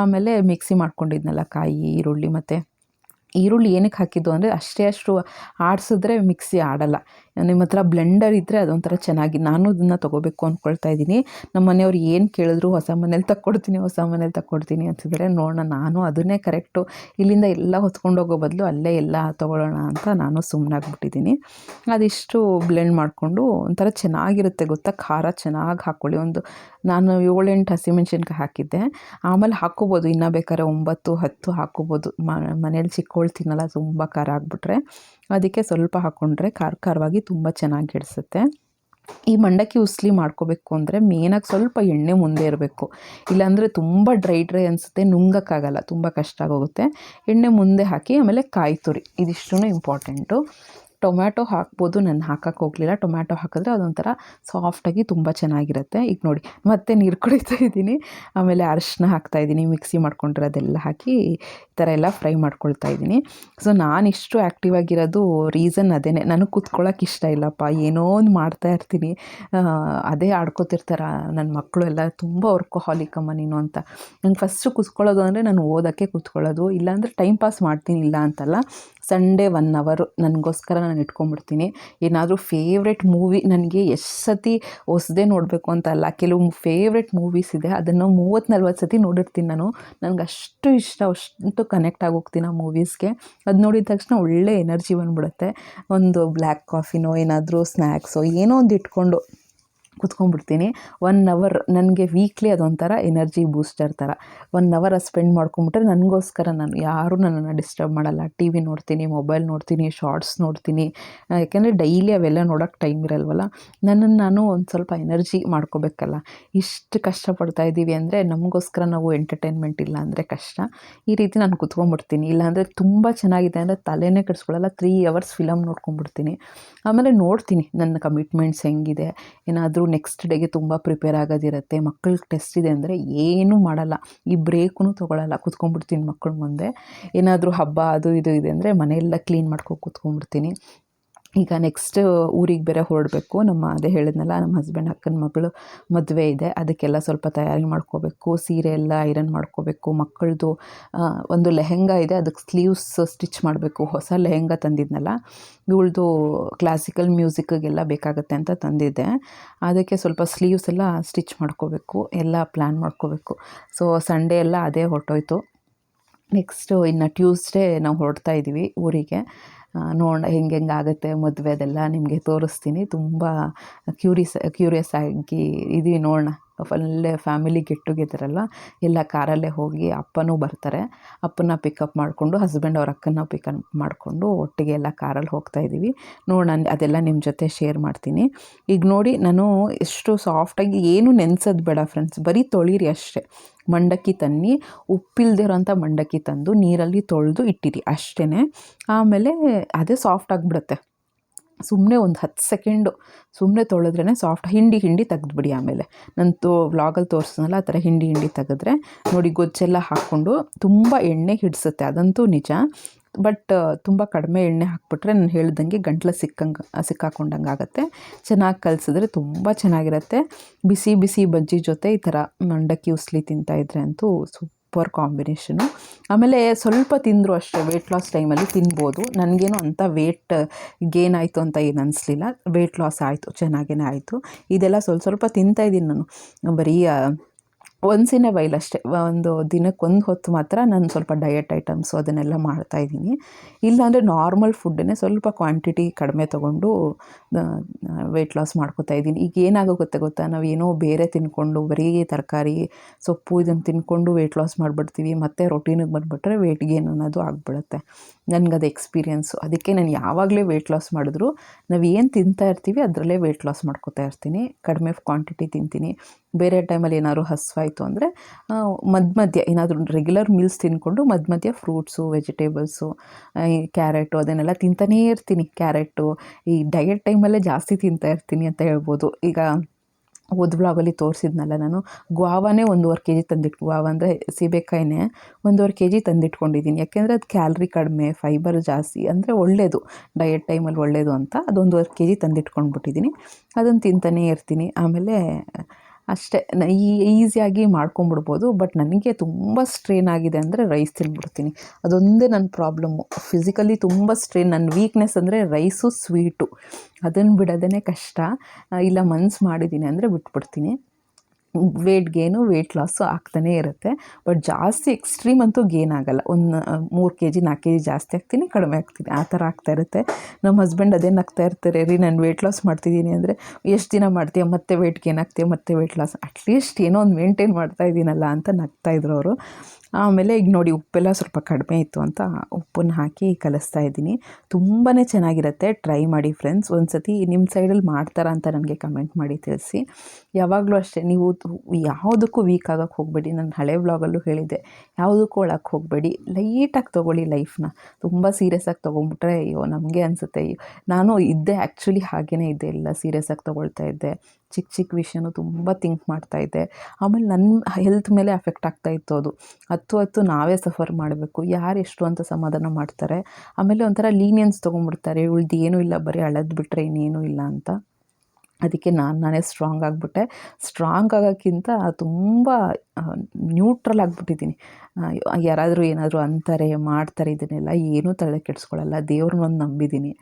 ಆಮೇಲೆ ಮಿಕ್ಸಿ ಮಾಡ್ಕೊಂಡಿದ್ನಲ್ಲ ಕಾಯಿ, ಈರುಳ್ಳಿ ಮತ್ತು ಈರುಳ್ಳಿ ಏನಕ್ಕೆ ಹಾಕಿದ್ದು ಅಂದರೆ ಅಷ್ಟೇ ಅಷ್ಟು ಆಡಿಸಿದ್ರೆ ಮಿಕ್ಸಿ ಆಡಲ್ಲ. ನಿಮ್ಮ ಹತ್ರ ಬ್ಲೆಂಡರ್ ಇದ್ದರೆ ಅದೊಂಥರ ಚೆನ್ನಾಗಿ ನಾನು ಅದನ್ನು ತೊಗೋಬೇಕು ಅಂದ್ಕೊಳ್ತಾ ಇದ್ದೀನಿ. ನಮ್ಮ ಮನೆಯವ್ರು ಏನು ಕೇಳಿದ್ರು ಹೊಸ ಮನೇಲಿ ತಕ್ಕೊಡ್ತೀನಿ, ಹೊಸ ಮನೇಲಿ ತಕ್ಕೊಡ್ತೀನಿ ಅಂತಿದ್ರೆ ನೋಡೋಣ, ನಾನು ಅದನ್ನೇ ಕರೆಕ್ಟು ಇಲ್ಲಿಂದ ಎಲ್ಲ ಹೊತ್ಕೊಂಡು ಹೋಗೋ ಬದಲು ಅಲ್ಲೇ ಎಲ್ಲ ತೊಗೊಳ್ಳೋಣ ಅಂತ ನಾನು ಸುಮ್ಮನಾಗ್ಬಿಟ್ಟಿದ್ದೀನಿ ಅದಿಷ್ಟು ಬ್ಲೆಂಡ್ ಮಾಡಿಕೊಂಡು ಒಂಥರ ಚೆನ್ನಾಗಿರುತ್ತೆ ಗೊತ್ತಾ? ಖಾರ ಚೆನ್ನಾಗಿ ಹಾಕ್ಕೊಳ್ಳಿ. ಒಂದು ನಾನು ಏಳೆಂಟು ಹಸಿಮೆಣ್ಸಿನ್ಕಾಯಿ ಹಾಕಿದ್ದೆ. ಆಮೇಲೆ ಹಾಕ್ಕೋಬೋದು. ಇನ್ನೂ ಬೇಕಾದ್ರೆ ಒಂಬತ್ತು, ಹತ್ತು ಹಾಕ್ಕೋಬೋದು. ಮನೇಲಿ ಚಿಕ್ಕೋಳ್ತೀನಲ್ಲ ತುಂಬ ಖಾರ ಆಗಿಬಿಟ್ರೆ. ಅದಕ್ಕೆ ಸ್ವಲ್ಪ ಹಾಕ್ಕೊಂಡ್ರೆ ಖಾರ ಖಾರವಾಗಿ ತುಂಬ ಚೆನ್ನಾಗಿ ಹಿಡಿಸುತ್ತೆ ಈ ಮಂಡಕ್ಕಿ ಉಸ್ಲಿ ಮಾಡ್ಕೋಬೇಕು ಅಂದರೆ ಮೇನಾಗಿ ಸ್ವಲ್ಪ ಎಣ್ಣೆ ಮುಂದೆ ಇರಬೇಕು. ಇಲ್ಲಾಂದರೆ ತುಂಬ ಡ್ರೈ ಡ್ರೈ ಅನಿಸುತ್ತೆ, ನುಂಗೋಕ್ಕಾಗಲ್ಲ, ತುಂಬ ಕಷ್ಟ ಆಗೋಗುತ್ತೆ. ಎಣ್ಣೆ ಮುಂದೆ ಹಾಕಿ ಆಮೇಲೆ ಕಾಯಿ ತುರಿ ಇದಿಷ್ಟು ಇಂಪಾರ್ಟೆಂಟು ಟೊಮ್ಯಾಟೊ ಹಾಕ್ಬೋದು. ನಾನು ಹಾಕಕ್ಕೆ ಹೋಗಲಿಲ್ಲ. ಟೊಮ್ಯಾಟೊ ಹಾಕಿದ್ರೆ ಅದೊಂಥರ ಸಾಫ್ಟಾಗಿ ತುಂಬ ಚೆನ್ನಾಗಿರುತ್ತೆ. ಈಗ ನೋಡಿ, ಮತ್ತೆ ನೀರು ಕುಡಿತಾ ಇದ್ದೀನಿ. ಆಮೇಲೆ ಅರಶಿನ ಹಾಕ್ತಾ ಇದ್ದೀನಿ. ಮಿಕ್ಸಿ ಮಾಡ್ಕೊಂಡಿರೋದೆಲ್ಲ ಹಾಕಿ ಈ ಥರ ಎಲ್ಲ ಫ್ರೈ ಮಾಡ್ಕೊಳ್ತಾ ಇದ್ದೀನಿ. ಸೊ ನಾನು ಇಷ್ಟು ಆ್ಯಕ್ಟಿವ್ ಆಗಿರೋದು ರೀಸನ್ ಅದೇ ನನಗೆ ಕೂತ್ಕೊಳ್ಳೋಕೆ ಇಷ್ಟ ಇಲ್ಲಪ್ಪ. ಏನೋ ಒಂದು ಮಾಡ್ತಾ ಇರ್ತೀನಿ. ಅದೇ ಆಡ್ಕೋತಿರ್ತಾರ ನನ್ನ ಮಕ್ಕಳು ಎಲ್ಲ. ತುಂಬ ವರ್ಕೋಹಾಲಿಕಮ್ಮ ನೀನು ಅಂತ. ನಂಗೆ ಫಸ್ಟು ಕೂತ್ಕೊಳ್ಳೋದು ಅಂದರೆ ನಾನು ಓದೋಕ್ಕೆ ಕೂತ್ಕೊಳ್ಳೋದು. ಇಲ್ಲಾಂದರೆ ಟೈಮ್ ಪಾಸ್ ಮಾಡ್ತೀನಿ ಇಲ್ಲ ಅಂತಲ್ಲ. ಸಂಡೇ ಒನ್ ಅವರು ನನಗೋಸ್ಕರ ನಾನು ಇಟ್ಕೊಂಡ್ಬಿಡ್ತೀನಿ. ಏನಾದರೂ ಫೇವ್ರೆಟ್ ಮೂವಿ ನನಗೆ ಎಷ್ಟು ಸತಿ ಹೊಸದೇ ನೋಡಬೇಕು ಅಂತ ಅಲ್ಲ, ಕೆಲವು ಫೇವ್ರೆಟ್ ಮೂವೀಸ್ ಇದೆ, ಅದನ್ನು ಮೂವತ್ತು ನಲ್ವತ್ತು ಸತಿ ನೋಡಿರ್ತೀನಿ ನಾನು. ನನಗೆ ಅಷ್ಟು ಇಷ್ಟ, ಅಷ್ಟು ಕನೆಕ್ಟ್ ಆಗೋಗ್ತೀನಿ ಆ ಮೂವೀಸ್ಗೆ ಅದು ನೋಡಿದ ತಕ್ಷಣ ಒಳ್ಳೆ ಎನರ್ಜಿ ಬಂದ್ಬಿಡುತ್ತೆ. ಒಂದು ಬ್ಲ್ಯಾಕ್ ಕಾಫಿನೋ ಏನಾದರೂ ಸ್ನ್ಯಾಕ್ಸೋ ಏನೋ ಒಂದು ಇಟ್ಕೊಂಡು ಕುತ್ಕೊಂಡ್ಬಿಡ್ತೀನಿ. ಒನ್ ಅವರ್ ನನಗೆ ವೀಕ್ಲಿ ಅದೊಂಥರ ಎನರ್ಜಿ ಬೂಸ್ಟರ್ ಥರ. ಒನ್ ಅವರ್ ಸ್ಪೆಂಡ್ ಮಾಡ್ಕೊಂಬಿಟ್ರೆ ನನಗೋಸ್ಕರ ನಾನು ಯಾರೂ ನನ್ನನ್ನು ಡಿಸ್ಟರ್ಬ್ ಮಾಡಲ್ಲ. ಟಿ ವಿ ನೋಡ್ತೀನಿ ಮೊಬೈಲ್ ನೋಡ್ತೀನಿ ಶಾರ್ಟ್ಸ್ ನೋಡ್ತೀನಿ. ಯಾಕೆಂದರೆ ಡೈಲಿ ಅವೆಲ್ಲ ನೋಡೋಕ್ಕೆ ಟೈಮ್ ಇರಲ್ವಲ್ಲ. ನನ್ನನ್ನು ನಾನು ಒಂದು ಸ್ವಲ್ಪ ಎನರ್ಜಿ ಮಾಡ್ಕೋಬೇಕಲ್ಲ. ಇಷ್ಟು ಕಷ್ಟಪಡ್ತಾ ಇದ್ದೀವಿ ಅಂದರೆ ನಮಗೋಸ್ಕರ ನಾವು ಎಂಟರ್ಟೈನ್ಮೆಂಟ್ ಇಲ್ಲ ಅಂದರೆ ಕಷ್ಟ. ಈ ರೀತಿ ನಾನು ಕುತ್ಕೊಂಡ್ಬಿಡ್ತೀನಿ. ಇಲ್ಲಾಂದರೆ ತುಂಬ ಚೆನ್ನಾಗಿದೆ ಅಂದರೆ ತಲೆನೇ ಕೆಡಿಸ್ಕೊಳ್ಳಲ್ಲ ತ್ರೀ ಅವರ್ಸ್ ಫಿಲಮ್ ನೋಡ್ಕೊಂಡ್ಬಿಡ್ತೀನಿ. ಆಮೇಲೆ ನೋಡ್ತೀನಿ ನನ್ನ ಕಮಿಟ್ಮೆಂಟ್ಸ್ ಹೆಂಗಿದೆ. ಏನಾದರೂ ನೆಕ್ಸ್ಟ್ ಡೇಗೆ ತುಂಬ ಪ್ರಿಪೇರ್ ಆಗೋದಿರುತ್ತೆ. ಮಕ್ಕಳಿಗೆ ಟೆಸ್ಟ್ ಇದೆ ಅಂದರೆ ಏನೂ ಮಾಡಲ್ಲ. ಈ ಬ್ರೇಕೂ ತೊಗೊಳಲ್ಲ. ಕುತ್ಕೊಂಡ್ಬಿಡ್ತೀನಿ ಮಕ್ಕಳ ಮುಂದೆ. ಏನಾದರೂ ಹಬ್ಬ ಅದು ಇದು ಇದೆ ಅಂದರೆ ಮನೆಯೆಲ್ಲ ಕ್ಲೀನ್ ಮಾಡ್ಕೊಂಡು ಕುತ್ಕೊಂಡ್ಬಿಡ್ತೀನಿ. ಈಗ ನೆಕ್ಸ್ಟ್ ಊರಿಗೆ ಬೇರೆ ಹೊರಡಬೇಕು. ನಮ್ಮ ಅದೇ ಹೇಳಿದ್ನಲ್ಲ, ನಮ್ಮ ಹಸ್ಬೆಂಡ್ ಅಕ್ಕನ ಮಗಳು ಮದುವೆ ಇದೆ. ಅದಕ್ಕೆಲ್ಲ ಸ್ವಲ್ಪ ತಯಾರಿ ಮಾಡ್ಕೋಬೇಕು. ಸೀರೆ ಎಲ್ಲ ಐರನ್ ಮಾಡ್ಕೋಬೇಕು. ಮಕ್ಕಳದು ಒಂದು ಲೆಹೆಂಗಾ ಇದೆ. ಅದಕ್ಕೆ ಸ್ಲೀವ್ಸ್ ಸ್ಟಿಚ್ ಮಾಡಬೇಕು. ಹೊಸ ಲೆಹೆಂಗಾ ತಂದಿದ್ನಲ್ಲ. ಇವಳದು ಕ್ಲಾಸಿಕಲ್ ಮ್ಯೂಸಿಕ್ಗೆಲ್ಲ ಬೇಕಾಗುತ್ತೆ ಅಂತ ತಂದಿದ್ದೆ. ಅದಕ್ಕೆ ಸ್ವಲ್ಪ ಸ್ಲೀವ್ಸ್ ಎಲ್ಲ ಸ್ಟಿಚ್ ಮಾಡ್ಕೋಬೇಕು. ಎಲ್ಲ ಪ್ಲ್ಯಾನ್ ಮಾಡ್ಕೋಬೇಕು. ಸೊ ಸಂಡೇ ಎಲ್ಲ ಅದೇ ಹೊರಟೋಯ್ತು. ನೆಕ್ಸ್ಟು ಇನ್ನು ಟ್ಯೂಸ್ಡೇ ನಾವು ಹೊರಡ್ತಾ ಇದ್ದೀವಿ ಊರಿಗೆ. ನೋಡೋಣ ಹೆಂಗೆ ಹೆಂಗೆ ಆಗುತ್ತೆ ಮದುವೆದೆಲ್ಲ ನಿಮಗೆ ತೋರಿಸ್ತೀನಿ. ತುಂಬ ಕ್ಯೂರಿಯಸ್ ಕ್ಯೂರಿಯಸ್ ಆಗಿ ಇದೀವಿ ನೋಡೋಣ. ಫುಲ್ಲೇ ಫ್ಯಾಮಿಲಿ ಗೆಟ್ ಟುಗೆದರ್ ಅಲ್ಲ ಎಲ್ಲ ಕಾರಲ್ಲೇ ಹೋಗಿ ಅಪ್ಪನೂ ಬರ್ತಾರೆ. ಅಪ್ಪನ ಪಿಕಪ್ ಮಾಡಿಕೊಂಡು ಹಸ್ಬೆಂಡ್ ಅವ್ರ ಅಕ್ಕನ ಪಿಕಪ್ ಮಾಡಿಕೊಂಡು ಒಟ್ಟಿಗೆ ಎಲ್ಲ ಕಾರಲ್ಲಿ ಹೋಗ್ತಾ ಇದ್ದೀವಿ. ನೋಡೋಣ ಅದೆಲ್ಲ ನಿಮ್ಮ ಜೊತೆ ಶೇರ್ ಮಾಡ್ತೀನಿ. ಈಗ ನೋಡಿ, ನಾನು ಎಷ್ಟು ಸಾಫ್ಟಾಗಿ ಏನು ನೆನೆಸೋದು ಬೇಡ ಫ್ರೆಂಡ್ಸ್ ಬರೀ ತೊಳೀರಿ ಅಷ್ಟೇ. ಮಂಡಕ್ಕಿ ತನ್ನಿ, ಉಪ್ಪಿಲ್ದಿರೋಂಥ ಮಂಡಕ್ಕಿ ತಂದು ನೀರಲ್ಲಿ ತೊಳೆದು ಇಟ್ಟಿರಿ ಅಷ್ಟೇ ಆಮೇಲೆ ಅದೇ ಸಾಫ್ಟ್ ಆಗಿಬಿಡುತ್ತೆ. ಸುಮ್ಮನೆ ಒಂದು ಹತ್ತು ಸೆಕೆಂಡು ಸುಮ್ಮನೆ ತೊಳೆದ್ರೇ ಸಾಫ್ಟ್ ಹಿಂಡಿ ಹಿಂಡಿ ತೆಗೆದ್ಬಿಡಿ ಆಮೇಲೆ. ನಾನು ತೋ ವ್ಲಾಗಲ್ಲಿ ತೋರಿಸ್ನಲ್ಲ ಆ ಥರ ಹಿಂಡಿ ಹಿಂಡಿ ತೆಗೆದ್ರೆ ನೋಡಿ ಗೊಜ್ಜೆಲ್ಲ ಹಾಕ್ಕೊಂಡು ತುಂಬ ಎಣ್ಣೆ ಹಿಡಿಸುತ್ತೆ, ಅದಂತೂ ನಿಜ. ಬಟ್ ತುಂಬ ಕಡಿಮೆ ಎಣ್ಣೆ ಹಾಕ್ಬಿಟ್ರೆ ನಾನು ಹೇಳ್ದಂಗೆ ಗಂಟ್ಲು ಸಿಕ್ಕಂಗೆ, ಸಿಕ್ಕಾಕೊಂಡಂಗೆ ಆಗುತ್ತೆ. ಚೆನ್ನಾಗಿ ಕಲಿಸಿದ್ರೆ ತುಂಬ ಚೆನ್ನಾಗಿರುತ್ತೆ. ಬಿಸಿ ಬಿಸಿ ಬಜ್ಜಿ ಜೊತೆ ಈ ಥರ ಮಂಡಕ್ಕಿ ಉಸ್ಲಿ ತಿಂತಾಯಿದ್ರೆ ಅಂತೂ ಸೂಪರ್ ಕಾಂಬಿನೇಷನು. ಆಮೇಲೆ ಸ್ವಲ್ಪ ತಿಂದರು ಅಷ್ಟೇ ವೆಯ್ಟ್ ಲಾಸ್ ಟೈಮಲ್ಲಿ ತಿನ್ಬೋದು. ನನಗೇನು ಅಂಥ ವೆಯ್ಟ್ ಗೇನ್ ಆಯಿತು ಅಂತ ಏನು ಅನಿಸ್ಲಿಲ್ಲ. ವೆಯ್ಟ್ ಲಾಸ್ ಆಯಿತು ಚೆನ್ನಾಗೇ ಆಯಿತು. ಇದೆಲ್ಲ ಸ್ವಲ್ಪ ಸ್ವಲ್ಪ ತಿಂತಾಯಿದ್ದೀನಿ ನಾನು. ಬರೀ ಒನ್ಸ್ ಇನ್ ಎ ವೈಲ್ ಅಷ್ಟೇ, ಒಂದು ದಿನಕ್ಕೆ ಒಂದು ಹೊತ್ತು ಮಾತ್ರ ನಾನು ಸ್ವಲ್ಪ ಡಯಟ್ ಐಟಮ್ಸು ಅದನ್ನೆಲ್ಲ ಮಾಡ್ತಾಯಿದ್ದೀನಿ ಇಲ್ಲಾಂದರೆ ನಾರ್ಮಲ್ ಫುಡ್ಡನ್ನೇ ಸ್ವಲ್ಪ ಕ್ವಾಂಟಿಟಿ ಕಡಿಮೆ ತೊಗೊಂಡು ವೆಯ್ಟ್ ಲಾಸ್ ಮಾಡ್ಕೋತಾ ಇದ್ದೀನಿ. ಈಗ ಏನಾಗೋ ಗೊತ್ತಾ? ನಾವು ಏನೋ ಬೇರೆ ತಿನ್ಕೊಂಡು, ಬರೀ ತರಕಾರಿ, ಸೊಪ್ಪು ಇದನ್ನು ತಿನ್ಕೊಂಡು ವೆಯ್ಟ್ ಲಾಸ್ ಮಾಡಿಬಿಡ್ತೀವಿ, ಮತ್ತು ರೊಟೀನಿಗೆ ಬಂದುಬಿಟ್ರೆ ವೆಯ್ಟ್ ಗೇನ್ ಅನ್ನೋದು ಆಗಿಬಿಡುತ್ತೆ. ನನಗದು ಎಕ್ಸ್ಪೀರಿಯೆನ್ಸು ಅದಕ್ಕೆ ನಾನು ಯಾವಾಗಲೇ ವೆಯ್ಟ್ ಲಾಸ್ ಮಾಡಿದ್ರು, ನಾವು ಏನು ತಿಂತಾ ಇರ್ತೀವಿ ಅದರಲ್ಲೇ ವೆಯ್ಟ್ ಲಾಸ್ ಮಾಡ್ಕೋತಾ ಇರ್ತೀನಿ. ಕಡಿಮೆ ಕ್ವಾಂಟಿಟಿ ತಿಂತೀನಿ. ಬೇರೆ ಟೈಮಲ್ಲಿ ಏನಾದ್ರು ಹಸುವಾಯಿತು ಅಂದರೆ ಮಧ್ಯ ಮಧ್ಯ ಏನಾದರೂ ರೆಗ್ಯುಲರ್ ಮೀಲ್ಸ್ ತಿನ್ಕೊಂಡು ಮಧ್ಯ ಮಧ್ಯ ಫ್ರೂಟ್ಸು ವೆಜಿಟೇಬಲ್ಸು ಕ್ಯಾರೆಟು ಅದನ್ನೆಲ್ಲ ತಿಂತಾನೇ ಇರ್ತೀನಿ. ಕ್ಯಾರೆಟು ಈ ಡಯಟ್ ಟೈಮಲ್ಲೇ ಜಾಸ್ತಿ ತಿಂತಾ ಇರ್ತೀನಿ ಅಂತ ಹೇಳ್ಬೋದು. ಈಗ ಹೋದ ವ್ಲಾಗಲ್ಲಿ ತೋರಿಸಿದ್ನಲ್ಲ ನಾನು. ಗ್ವಾವನೇ ಒಂದೂವರೆ ಕೆ ಜಿ ತಂದಿಟ್ಟು ಗ್ವಾವ ಅಂದರೆ ಸೀಬೆಕಾಯಿನೇ ಒಂದೂವರೆ ಕೆ ಜಿ ತಂದಿಟ್ಕೊಂಡಿದ್ದೀನಿ ಯಾಕೆಂದರೆ ಅದು ಕ್ಯಾಲ್ರಿ ಕಡಿಮೆ ಫೈಬರ್ ಜಾಸ್ತಿ, ಅಂದರೆ ಒಳ್ಳೆಯದು ಡಯಟ್ ಟೈಮಲ್ಲಿ ಒಳ್ಳೆಯದು ಅಂತ ಅದೊಂದುವರೆ ಕೆ ಜಿ ತಂದಿಟ್ಕೊಂಡ್ಬಿಟ್ಟಿದ್ದೀನಿ ಅದನ್ನು ತಿಂತಾನೇ ಇರ್ತೀನಿ. ಆಮೇಲೆ ಅಷ್ಟೇ ಈ ಈಸಿಯಾಗಿ ಮಾಡ್ಕೊಂಬಿಡ್ಬೋದು. ಬಟ್ ನನಗೆ ತುಂಬ ಸ್ಟ್ರೈನ್ ಆಗಿದೆ ಅಂದರೆ ರೈಸ್ ತಿಂದ್ಬಿಡ್ತೀನಿ ಅದೊಂದೇ ನನ್ನ ಪ್ರಾಬ್ಲಮ್ಮು ಫಿಸಿಕಲಿ ತುಂಬ ಸ್ಟ್ರೈನ್. ನನ್ನ ವೀಕ್ನೆಸ್ ಅಂದರೆ ರೈಸು ಸ್ವೀಟು. ಅದನ್ನು ಬಿಡೋದೇ ಕಷ್ಟ. ಇಲ್ಲ ಮನ್ಸು ಮಾಡಿದ್ದೀನಿ ಅಂದರೆ ಬಿಟ್ಬಿಡ್ತೀನಿ. ವೇಟ್ ಗೇನು ವೆಯ್ಟ್ ಲಾಸು ಆಗ್ತಾನೇ ಇರುತ್ತೆ. ಬಟ್ ಜಾಸ್ತಿ ಎಕ್ಸ್ಟ್ರೀಮ್ ಅಂತೂ ಗೇನ್ ಆಗೋಲ್ಲ. ಒಂದು ಮೂರು ಕೆ ಜಿ ನಾಲ್ಕು ಕೆ ಜಿ ಜಾಸ್ತಿ ಆಗ್ತೀನಿ, ಕಡಿಮೆ ಆಗ್ತೀನಿ. ಆ ಥರ ಆಗ್ತಾ ಇರುತ್ತೆ. ನಮ್ಮ ಹಸ್ಬೆಂಡ್ ಅದೇ ನಗ್ತಾ ಇರ್ತಾರೆ, ರೀ, ನಾನು ವೆಯ್ಟ್ ಲಾಸ್ ಮಾಡ್ತಿದ್ದೀನಿ. ಅಂದರೆ, ಎಷ್ಟು ದಿನ ಮಾಡ್ತೀಯ? ಮತ್ತೆ ವೆಯ್ಟ್ ಗೇನ್ ಆಗ್ತೀಯ? ಮತ್ತೆ ವೆಯ್ಟ್ ಲಾಸ್ ಅಟ್ಲೀಸ್ಟ್ ಏನೋ ಒಂದು ಮೇಂಟೈನ್ ಮಾಡ್ತಾ ಇದ್ದೀನಲ್ಲ ಅಂತ ನಗ್ತಾ ಇದ್ರು ಅವರು. ಆಮೇಲೆ ಈಗ ನೋಡಿ ಉಪ್ಪೆಲ್ಲ ಸ್ವಲ್ಪ ಕಡಿಮೆ ಇತ್ತು ಅಂತ ಉಪ್ಪನ್ನು ಹಾಕಿ ಕಲಿಸ್ತಾ ಇದ್ದೀನಿ. ತುಂಬಾ ಚೆನ್ನಾಗಿರುತ್ತೆ. ಟ್ರೈ ಮಾಡಿ ಫ್ರೆಂಡ್ಸ್ ಒಂದು ಸತಿ ನಿಮ್ಮ ಸೈಡಲ್ಲಿ ಮಾಡ್ತಾರಾ ಅಂತ ನನಗೆ ಕಮೆಂಟ್ ಮಾಡಿ ತಿಳಿಸಿ. ಯಾವಾಗಲೂ ಅಷ್ಟೇ, ನೀವು ಯಾವುದಕ್ಕೂ ವೀಕ್ ಆಗೋಕ್ಕೆ ಹೋಗಬೇಡಿ. ನಾನು ಹಳೆ ವ್ಲಾಗಲ್ಲೂ ಹೇಳಿದ್ದೆ, ಯಾವುದಕ್ಕೂ ಒಳಕ್ಕೆ ಹೋಗಬೇಡಿ. ಲೈಟಾಗಿ ತೊಗೊಳ್ಳಿ ಲೈಫ್ನ ತುಂಬ ಸೀರಿಯಸ್ಸಾಗಿ ತೊಗೊಂಬಿಟ್ರೆ ಅಯ್ಯೋ, ನಮಗೆ ಅನಿಸುತ್ತೆ. ನಾನು ಇದ್ದೆ ಆ್ಯಕ್ಚುಲಿ ಹಾಗೇ ಇದ್ದೆ. ಎಲ್ಲ ಸೀರಿಯಸ್ಸಾಗಿ ತೊಗೊಳ್ತಾ ಇದ್ದೆ. ಚಿಕ್ಕ ಚಿಕ್ಕ ವಿಷಯನೂ ತುಂಬ ಥಿಂಕ್ ಮಾಡ್ತಾ ಇದ್ದೆ. ಆಮೇಲೆ ನನ್ನ ಹೆಲ್ತ್ ಮೇಲೆ ಅಫೆಕ್ಟ್ ಆಗ್ತಾ ಇತ್ತು ಅದು. ಹತ್ತು ಹತ್ತು ನಾವೇ ಸಫರ್ ಮಾಡಬೇಕು. ಯಾರು ಎಷ್ಟು ಅಂತ ಸಮಾಧಾನ ಮಾಡ್ತಾರೆ. ಆಮೇಲೆ ಒಂಥರ ಲೀನಿಯನ್ಸ್ ತೊಗೊಂಡ್ಬಿಡ್ತಾರೆ ಉಳ್ದು ಏನೂ ಇಲ್ಲ, ಬರೀ ಅಳದ್ಬಿಟ್ರೆ ಇನ್ನೇನೂ ಇಲ್ಲ ಅಂತ. ಅದಕ್ಕೆ ನಾನು, ನಾನೇ ಸ್ಟ್ರಾಂಗ್ ಆಗಿಬಿಟ್ಟೆ. ಸ್ಟ್ರಾಂಗ್ ಆಗೋಕ್ಕಿಂತ ತುಂಬ ನ್ಯೂಟ್ರಲ್ ಆಗಿಬಿಟ್ಟಿದ್ದೀನಿ. ಯಾರಾದರೂ ಏನಾದರೂ ಅಂತಾರೆ, ಮಾಡ್ತಾರೆ, ಇದನ್ನೆಲ್ಲ ಏನೂ ತಲೆ ಕೆಡಿಸ್ಕೊಳ್ಳಲ್ಲ ದೇವ್ರನ್ನೊಂದು ನಂಬಿದ್ದೀನಿ.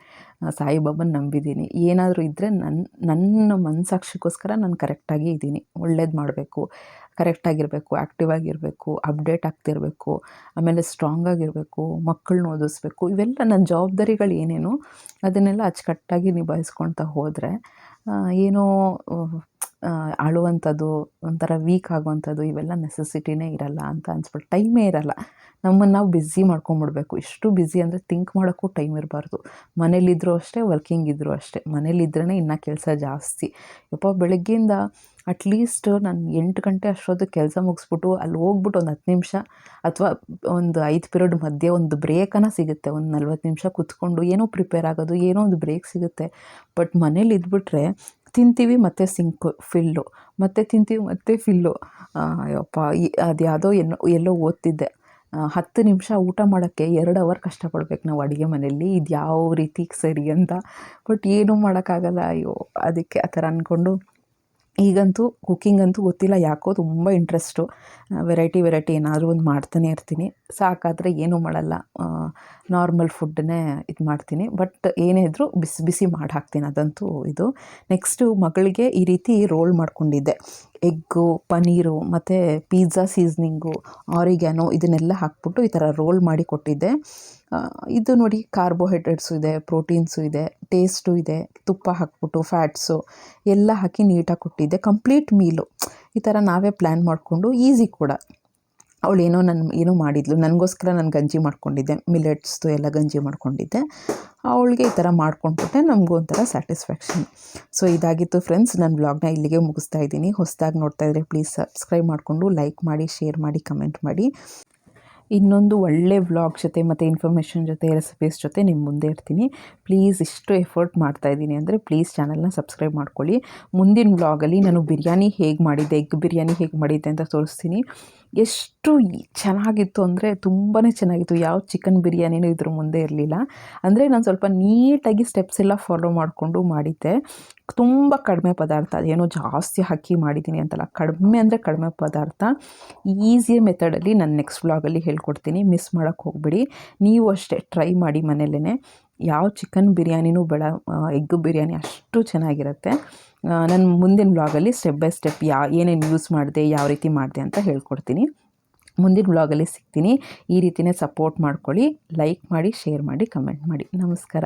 ಸಾಯಿಬಾಬನ ನಂಬಿದ್ದೀನಿ. ಏನಾದರೂ ಇದ್ದರೆ ನನ್ನ ನನ್ನ ಮನಸ್ಸಾಕ್ಷಿಗೋಸ್ಕರ ನಾನು ಕರೆಕ್ಟಾಗಿ ಇದ್ದೀನಿ ಒಳ್ಳೇದು ಮಾಡಬೇಕು. ಕರೆಕ್ಟಾಗಿರಬೇಕು ಆ್ಯಕ್ಟಿವ್ ಆಗಿರಬೇಕು ಅಪ್ಡೇಟ್ ಆಗ್ತಿರಬೇಕು, ಆಮೇಲೆ ಸ್ಟ್ರಾಂಗ್ ಆಗಿರಬೇಕು ಮಕ್ಕಳನ್ನ ಓದಿಸ್ಬೇಕು, ಇವೆಲ್ಲ ನನ್ನ ಜವಾಬ್ದಾರಿಗಳು ಏನೇನು ಅದನ್ನೆಲ್ಲ ಅಚ್ಚುಕಟ್ಟಾಗಿ ನಿಭಾಯಿಸ್ಕೊಳ್ತಾ ಹೋದರೆ ಏನೋ ಅಳುವಂಥದ್ದು, ಒಂಥರ ವೀಕ್ ಆಗುವಂಥದ್ದು ಇವೆಲ್ಲ ನೆಸೆಸಿಟಿನೇ ಇರಲ್ಲ ಅಂತ ಅನ್ಸ್ಬಿಟ್ಟು ಟೈಮೇ ಇರಲ್ಲ. ನಮ್ಮನ್ನು ನಾವು ಬ್ಯುಸಿ ಮಾಡ್ಕೊಂಬಿಡ್ಬೇಕು. ಎಷ್ಟು ಬ್ಯುಸಿ ಅಂದರೆ ಥಿಂಕ್ ಮಾಡೋಕ್ಕೂ ಟೈಮ್ ಇರಬಾರ್ದು. ಮನೇಲಿದ್ದರೂ ಅಷ್ಟೇ ವರ್ಕಿಂಗ್ ಇದ್ದರೂ ಅಷ್ಟೇ. ಮನೇಲಿದ್ರೇ ಇನ್ನು ಕೆಲಸ ಜಾಸ್ತಿ. ಯಪ್ಪ, ಬೆಳಗ್ಗೆಯಿಂದ ಅಟ್ಲೀಸ್ಟ್ ನಾನು ಎಂಟು ಗಂಟೆ ಅಷ್ಟೊತ್ತು ಕೆಲಸ ಮುಗಿಸ್ಬಿಟ್ಟು ಅಲ್ಲಿ ಹೋಗ್ಬಿಟ್ಟು ಒಂದು ಹತ್ತು ನಿಮಿಷ ಅಥವಾ ಒಂದು ಐದು ಪಿರಿಯಡ್ ಮಧ್ಯೆ ಒಂದು ಬ್ರೇಕನ ಸಿಗುತ್ತೆ. ಒಂದು ನಲ್ವತ್ತು ನಿಮಿಷ ಕೂತ್ಕೊಂಡು ಏನೋ ಪ್ರಿಪೇರ್ ಆಗೋದು, ಏನೋ ಒಂದು ಬ್ರೇಕ್ ಸಿಗುತ್ತೆ. ಬಟ್ ಮನೇಲಿ ಇದ್ಬಿಟ್ರೆ ತಿಂತೀವಿ ಮತ್ತು ಸಿಂಕು ಫಿಲ್ಲು, ಮತ್ತು ತಿಂತೀವಿ ಮತ್ತು ಫಿಲ್ಲು. ಅಯ್ಯಪ್ಪ ಅದು ಯಾವುದೋ ಏನೋ ಎಲ್ಲೋ ಓದ್ತಿದ್ದೆ. ಹತ್ತು ನಿಮಿಷ ಊಟ ಮಾಡೋಕ್ಕೆ ಎರಡು ಅವರ್ ಕಷ್ಟಪಡ್ಬೇಕು ನಾವು ಅಡುಗೆ ಮನೆಯಲ್ಲಿ ಇದು ಯಾವ ರೀತಿ ಸರಿ ಅಂತ. ಬಟ್ ಏನೂ ಮಾಡೋಕ್ಕಾಗಲ್ಲ, ಅಯ್ಯೋ, ಅದಕ್ಕೆ ಆ ಥರ ಅಂದ್ಕೊಂಡು ಈಗಂತೂ ಕುಕ್ಕಿಂಗ್ ಅಂತೂ ಗೊತ್ತಿಲ್ಲ, ಯಾಕೋ ತುಂಬ ಇಂಟ್ರೆಸ್ಟು ವೆರೈಟಿ ವೆರೈಟಿ ಏನಾದರೂ ಒಂದು ಮಾಡ್ತಾನೆ ಇರ್ತೀನಿ. ಸಾಕಾದರೆ ಏನೂ ಮಾಡಲ್ಲ. ನಾರ್ಮಲ್ ಫುಡ್ಡನ್ನೇ ಇದು ಮಾಡ್ತೀನಿ. ಬಟ್ ಏನೇ ಇದ್ದರೂ ಬಿಸಿ ಬಿಸಿ ಮಾಡಿ ಹಾಕ್ತೀನಿ ಅದಂತೂ ಇದು. ನೆಕ್ಸ್ಟು ಮಗಳಿಗೆ ಈ ರೀತಿ ರೋಲ್ ಮಾಡ್ಕೊಂಡಿದ್ದೆ. ಎಗ್ಗು ಪನ್ನೀರು, ಮತ್ತು ಪಿಜ್ಜಾ ಸೀಸ್ನಿಂಗು ಆರಿಗ್ಯಾನೋ ಇದನ್ನೆಲ್ಲ ಹಾಕ್ಬಿಟ್ಟು ಈ ಥರ ರೋಲ್ ಮಾಡಿ ಕೊಟ್ಟಿದ್ದೆ. ಇದು ನೋಡಿ ಕಾರ್ಬೋಹೈಡ್ರೇಟ್ಸು ಇದೆ, ಪ್ರೋಟೀನ್ಸು ಇದೆ, ಟೇಸ್ಟು ಇದೆ, ತುಪ್ಪ ಹಾಕ್ಬಿಟ್ಟು, ಫ್ಯಾಟ್ಸು ಎಲ್ಲ ಹಾಕಿ ನೀಟಾಗಿ ಕೊಟ್ಟಿದ್ದೆ. Complete meal. ಈ ಥರ ನಾವೇ ಪ್ಲ್ಯಾನ್ ಮಾಡಿಕೊಂಡು ಈಸಿ ಕೂಡ. ಅವಳು ಏನೋ ನನ್ನ ಏನೋ ಮಾಡಿದ್ಲು. ನನಗೋಸ್ಕರ ನಾನು ಗಂಜಿ ಮಾಡ್ಕೊಂಡಿದ್ದೆ. ಮಿಲೆಟ್ಸ್ದು ಎಲ್ಲ ಗಂಜಿ ಮಾಡ್ಕೊಂಡಿದ್ದೆ. ಅವಳಿಗೆ ಈ ಥರ ಮಾಡ್ಕೊಂಡ್ಬಿಟ್ಟೆ. ನಮಗೂ ಒಂಥರ ಸ್ಯಾಟಿಸ್ಫ್ಯಾಕ್ಷನ್. ಸೊ, ಇದಾಗಿತ್ತು ಫ್ರೆಂಡ್ಸ್. ನನ್ನ ಬ್ಲಾಗ್ನ ಇಲ್ಲಿಗೆ ಮುಗಿಸ್ತಾ ಇದ್ದೀನಿ. ಹೊಸದಾಗಿ ನೋಡ್ತಾ ಇದ್ದರೆ ಪ್ಲೀಸ್ ಸಬ್ಸ್ಕ್ರೈಬ್ ಮಾಡಿಕೊಂಡು ಲೈಕ್ ಮಾಡಿ, ಶೇರ್ ಮಾಡಿ, ಕಮೆಂಟ್ ಮಾಡಿ. ಇನ್ನೊಂದು ಒಳ್ಳೆ ವ್ಲಾಗ್ ಜೊತೆ ಮತ್ತು ಇನ್ಫಾರ್ಮೇಷನ್ ಜೊತೆ ರೆಸಿಪೀಸ್ ಜೊತೆ ನಿಮ್ಮ ಮುಂದೆ ಇರ್ತೀನಿ. ಪ್ಲೀಸ್ ಇಷ್ಟು ಎಫರ್ಟ್ ಮಾಡ್ತಾ ಇದ್ದೀನಿ ಅಂದರೆ ಪ್ಲೀಸ್ ಚಾನಲ್ನ ಸಬ್ಸ್ಕ್ರೈಬ್ ಮಾಡ್ಕೊಳ್ಳಿ. ಮುಂದಿನ ವ್ಲಾಗಲ್ಲಿ ನಾನು ಬಿರಿಯಾನಿ ಹೇಗೆ ಮಾಡಿದ್ದೆ, ಎಗ್ ಬಿರಿಯಾನಿ ಹೇಗೆ ಮಾಡಿದ್ದೆ ಅಂತ ತೋರಿಸ್ತೀನಿ. ಎಷ್ಟು ಚೆನ್ನಾಗಿತ್ತು ಅಂದರೆ ತುಂಬಾ ಚೆನ್ನಾಗಿತ್ತು. ಯಾವ ಚಿಕನ್ ಬಿರಿಯಾನಿನೂ ಇದ್ರ ಮುಂದೆ ಇರಲಿಲ್ಲ. ಅಂದರೆ ನಾನು ಸ್ವಲ್ಪ ನೀಟಾಗಿ ಸ್ಟೆಪ್ಸ್ ಎಲ್ಲ ಫಾಲೋ ಮಾಡಿಕೊಂಡು ಮಾಡಿದ್ದೆ. ತುಂಬ ಕಡಿಮೆ ಪದಾರ್ಥ. ಅದೇನೋ ಜಾಸ್ತಿ ಹಾಕಿ ಮಾಡಿದ್ದೀನಿ ಅಂತಲ್ಲ. ಕಡಿಮೆ ಅಂದರೆ ಕಡಿಮೆ ಪದಾರ್ಥ. ಈಸಿಯ ಮೆಥಡಲ್ಲಿ ನಾನು ನೆಕ್ಸ್ಟ್ ವ್ಲಾಗಲ್ಲಿ ಹೇಳ್ಕೊಡ್ತೀನಿ. ಮಿಸ್ ಮಾಡೋಕ್ಕೆ ಹೋಗಬೇಡಿ. ನೀವು ಅಷ್ಟೇ ಟ್ರೈ ಮಾಡಿ ಮನೆಯಲ್ಲೇ ಯಾವ ಚಿಕನ್ ಬಿರಿಯಾನಿನೂ ಬೇಡ. ಎಗ್ ಬಿರಿಯಾನಿ ಅಷ್ಟು ಚೆನ್ನಾಗಿರುತ್ತೆ. ನಾನು ಮುಂದಿನ ಬ್ಲಾಗಲ್ಲಿ ಸ್ಟೆಪ್ ಬೈ ಸ್ಟೆಪ್ ಯಾ ಏನೇನು ಯೂಸ್ ಮಾಡಿದೆ, ಯಾವ ರೀತಿ ಮಾಡಿದೆ ಅಂತ ಹೇಳ್ಕೊಡ್ತೀನಿ. ಮುಂದಿನ ಬ್ಲಾಗಲ್ಲಿ ಸಿಗ್ತೀನಿ. ಈ ರೀತಿಯೇ ಸಪೋರ್ಟ್ ಮಾಡ್ಕೊಳ್ಳಿ ಲೈಕ್ ಮಾಡಿ ಶೇರ್ ಮಾಡಿ ಕಮೆಂಟ್ ಮಾಡಿ. ನಮಸ್ಕಾರ.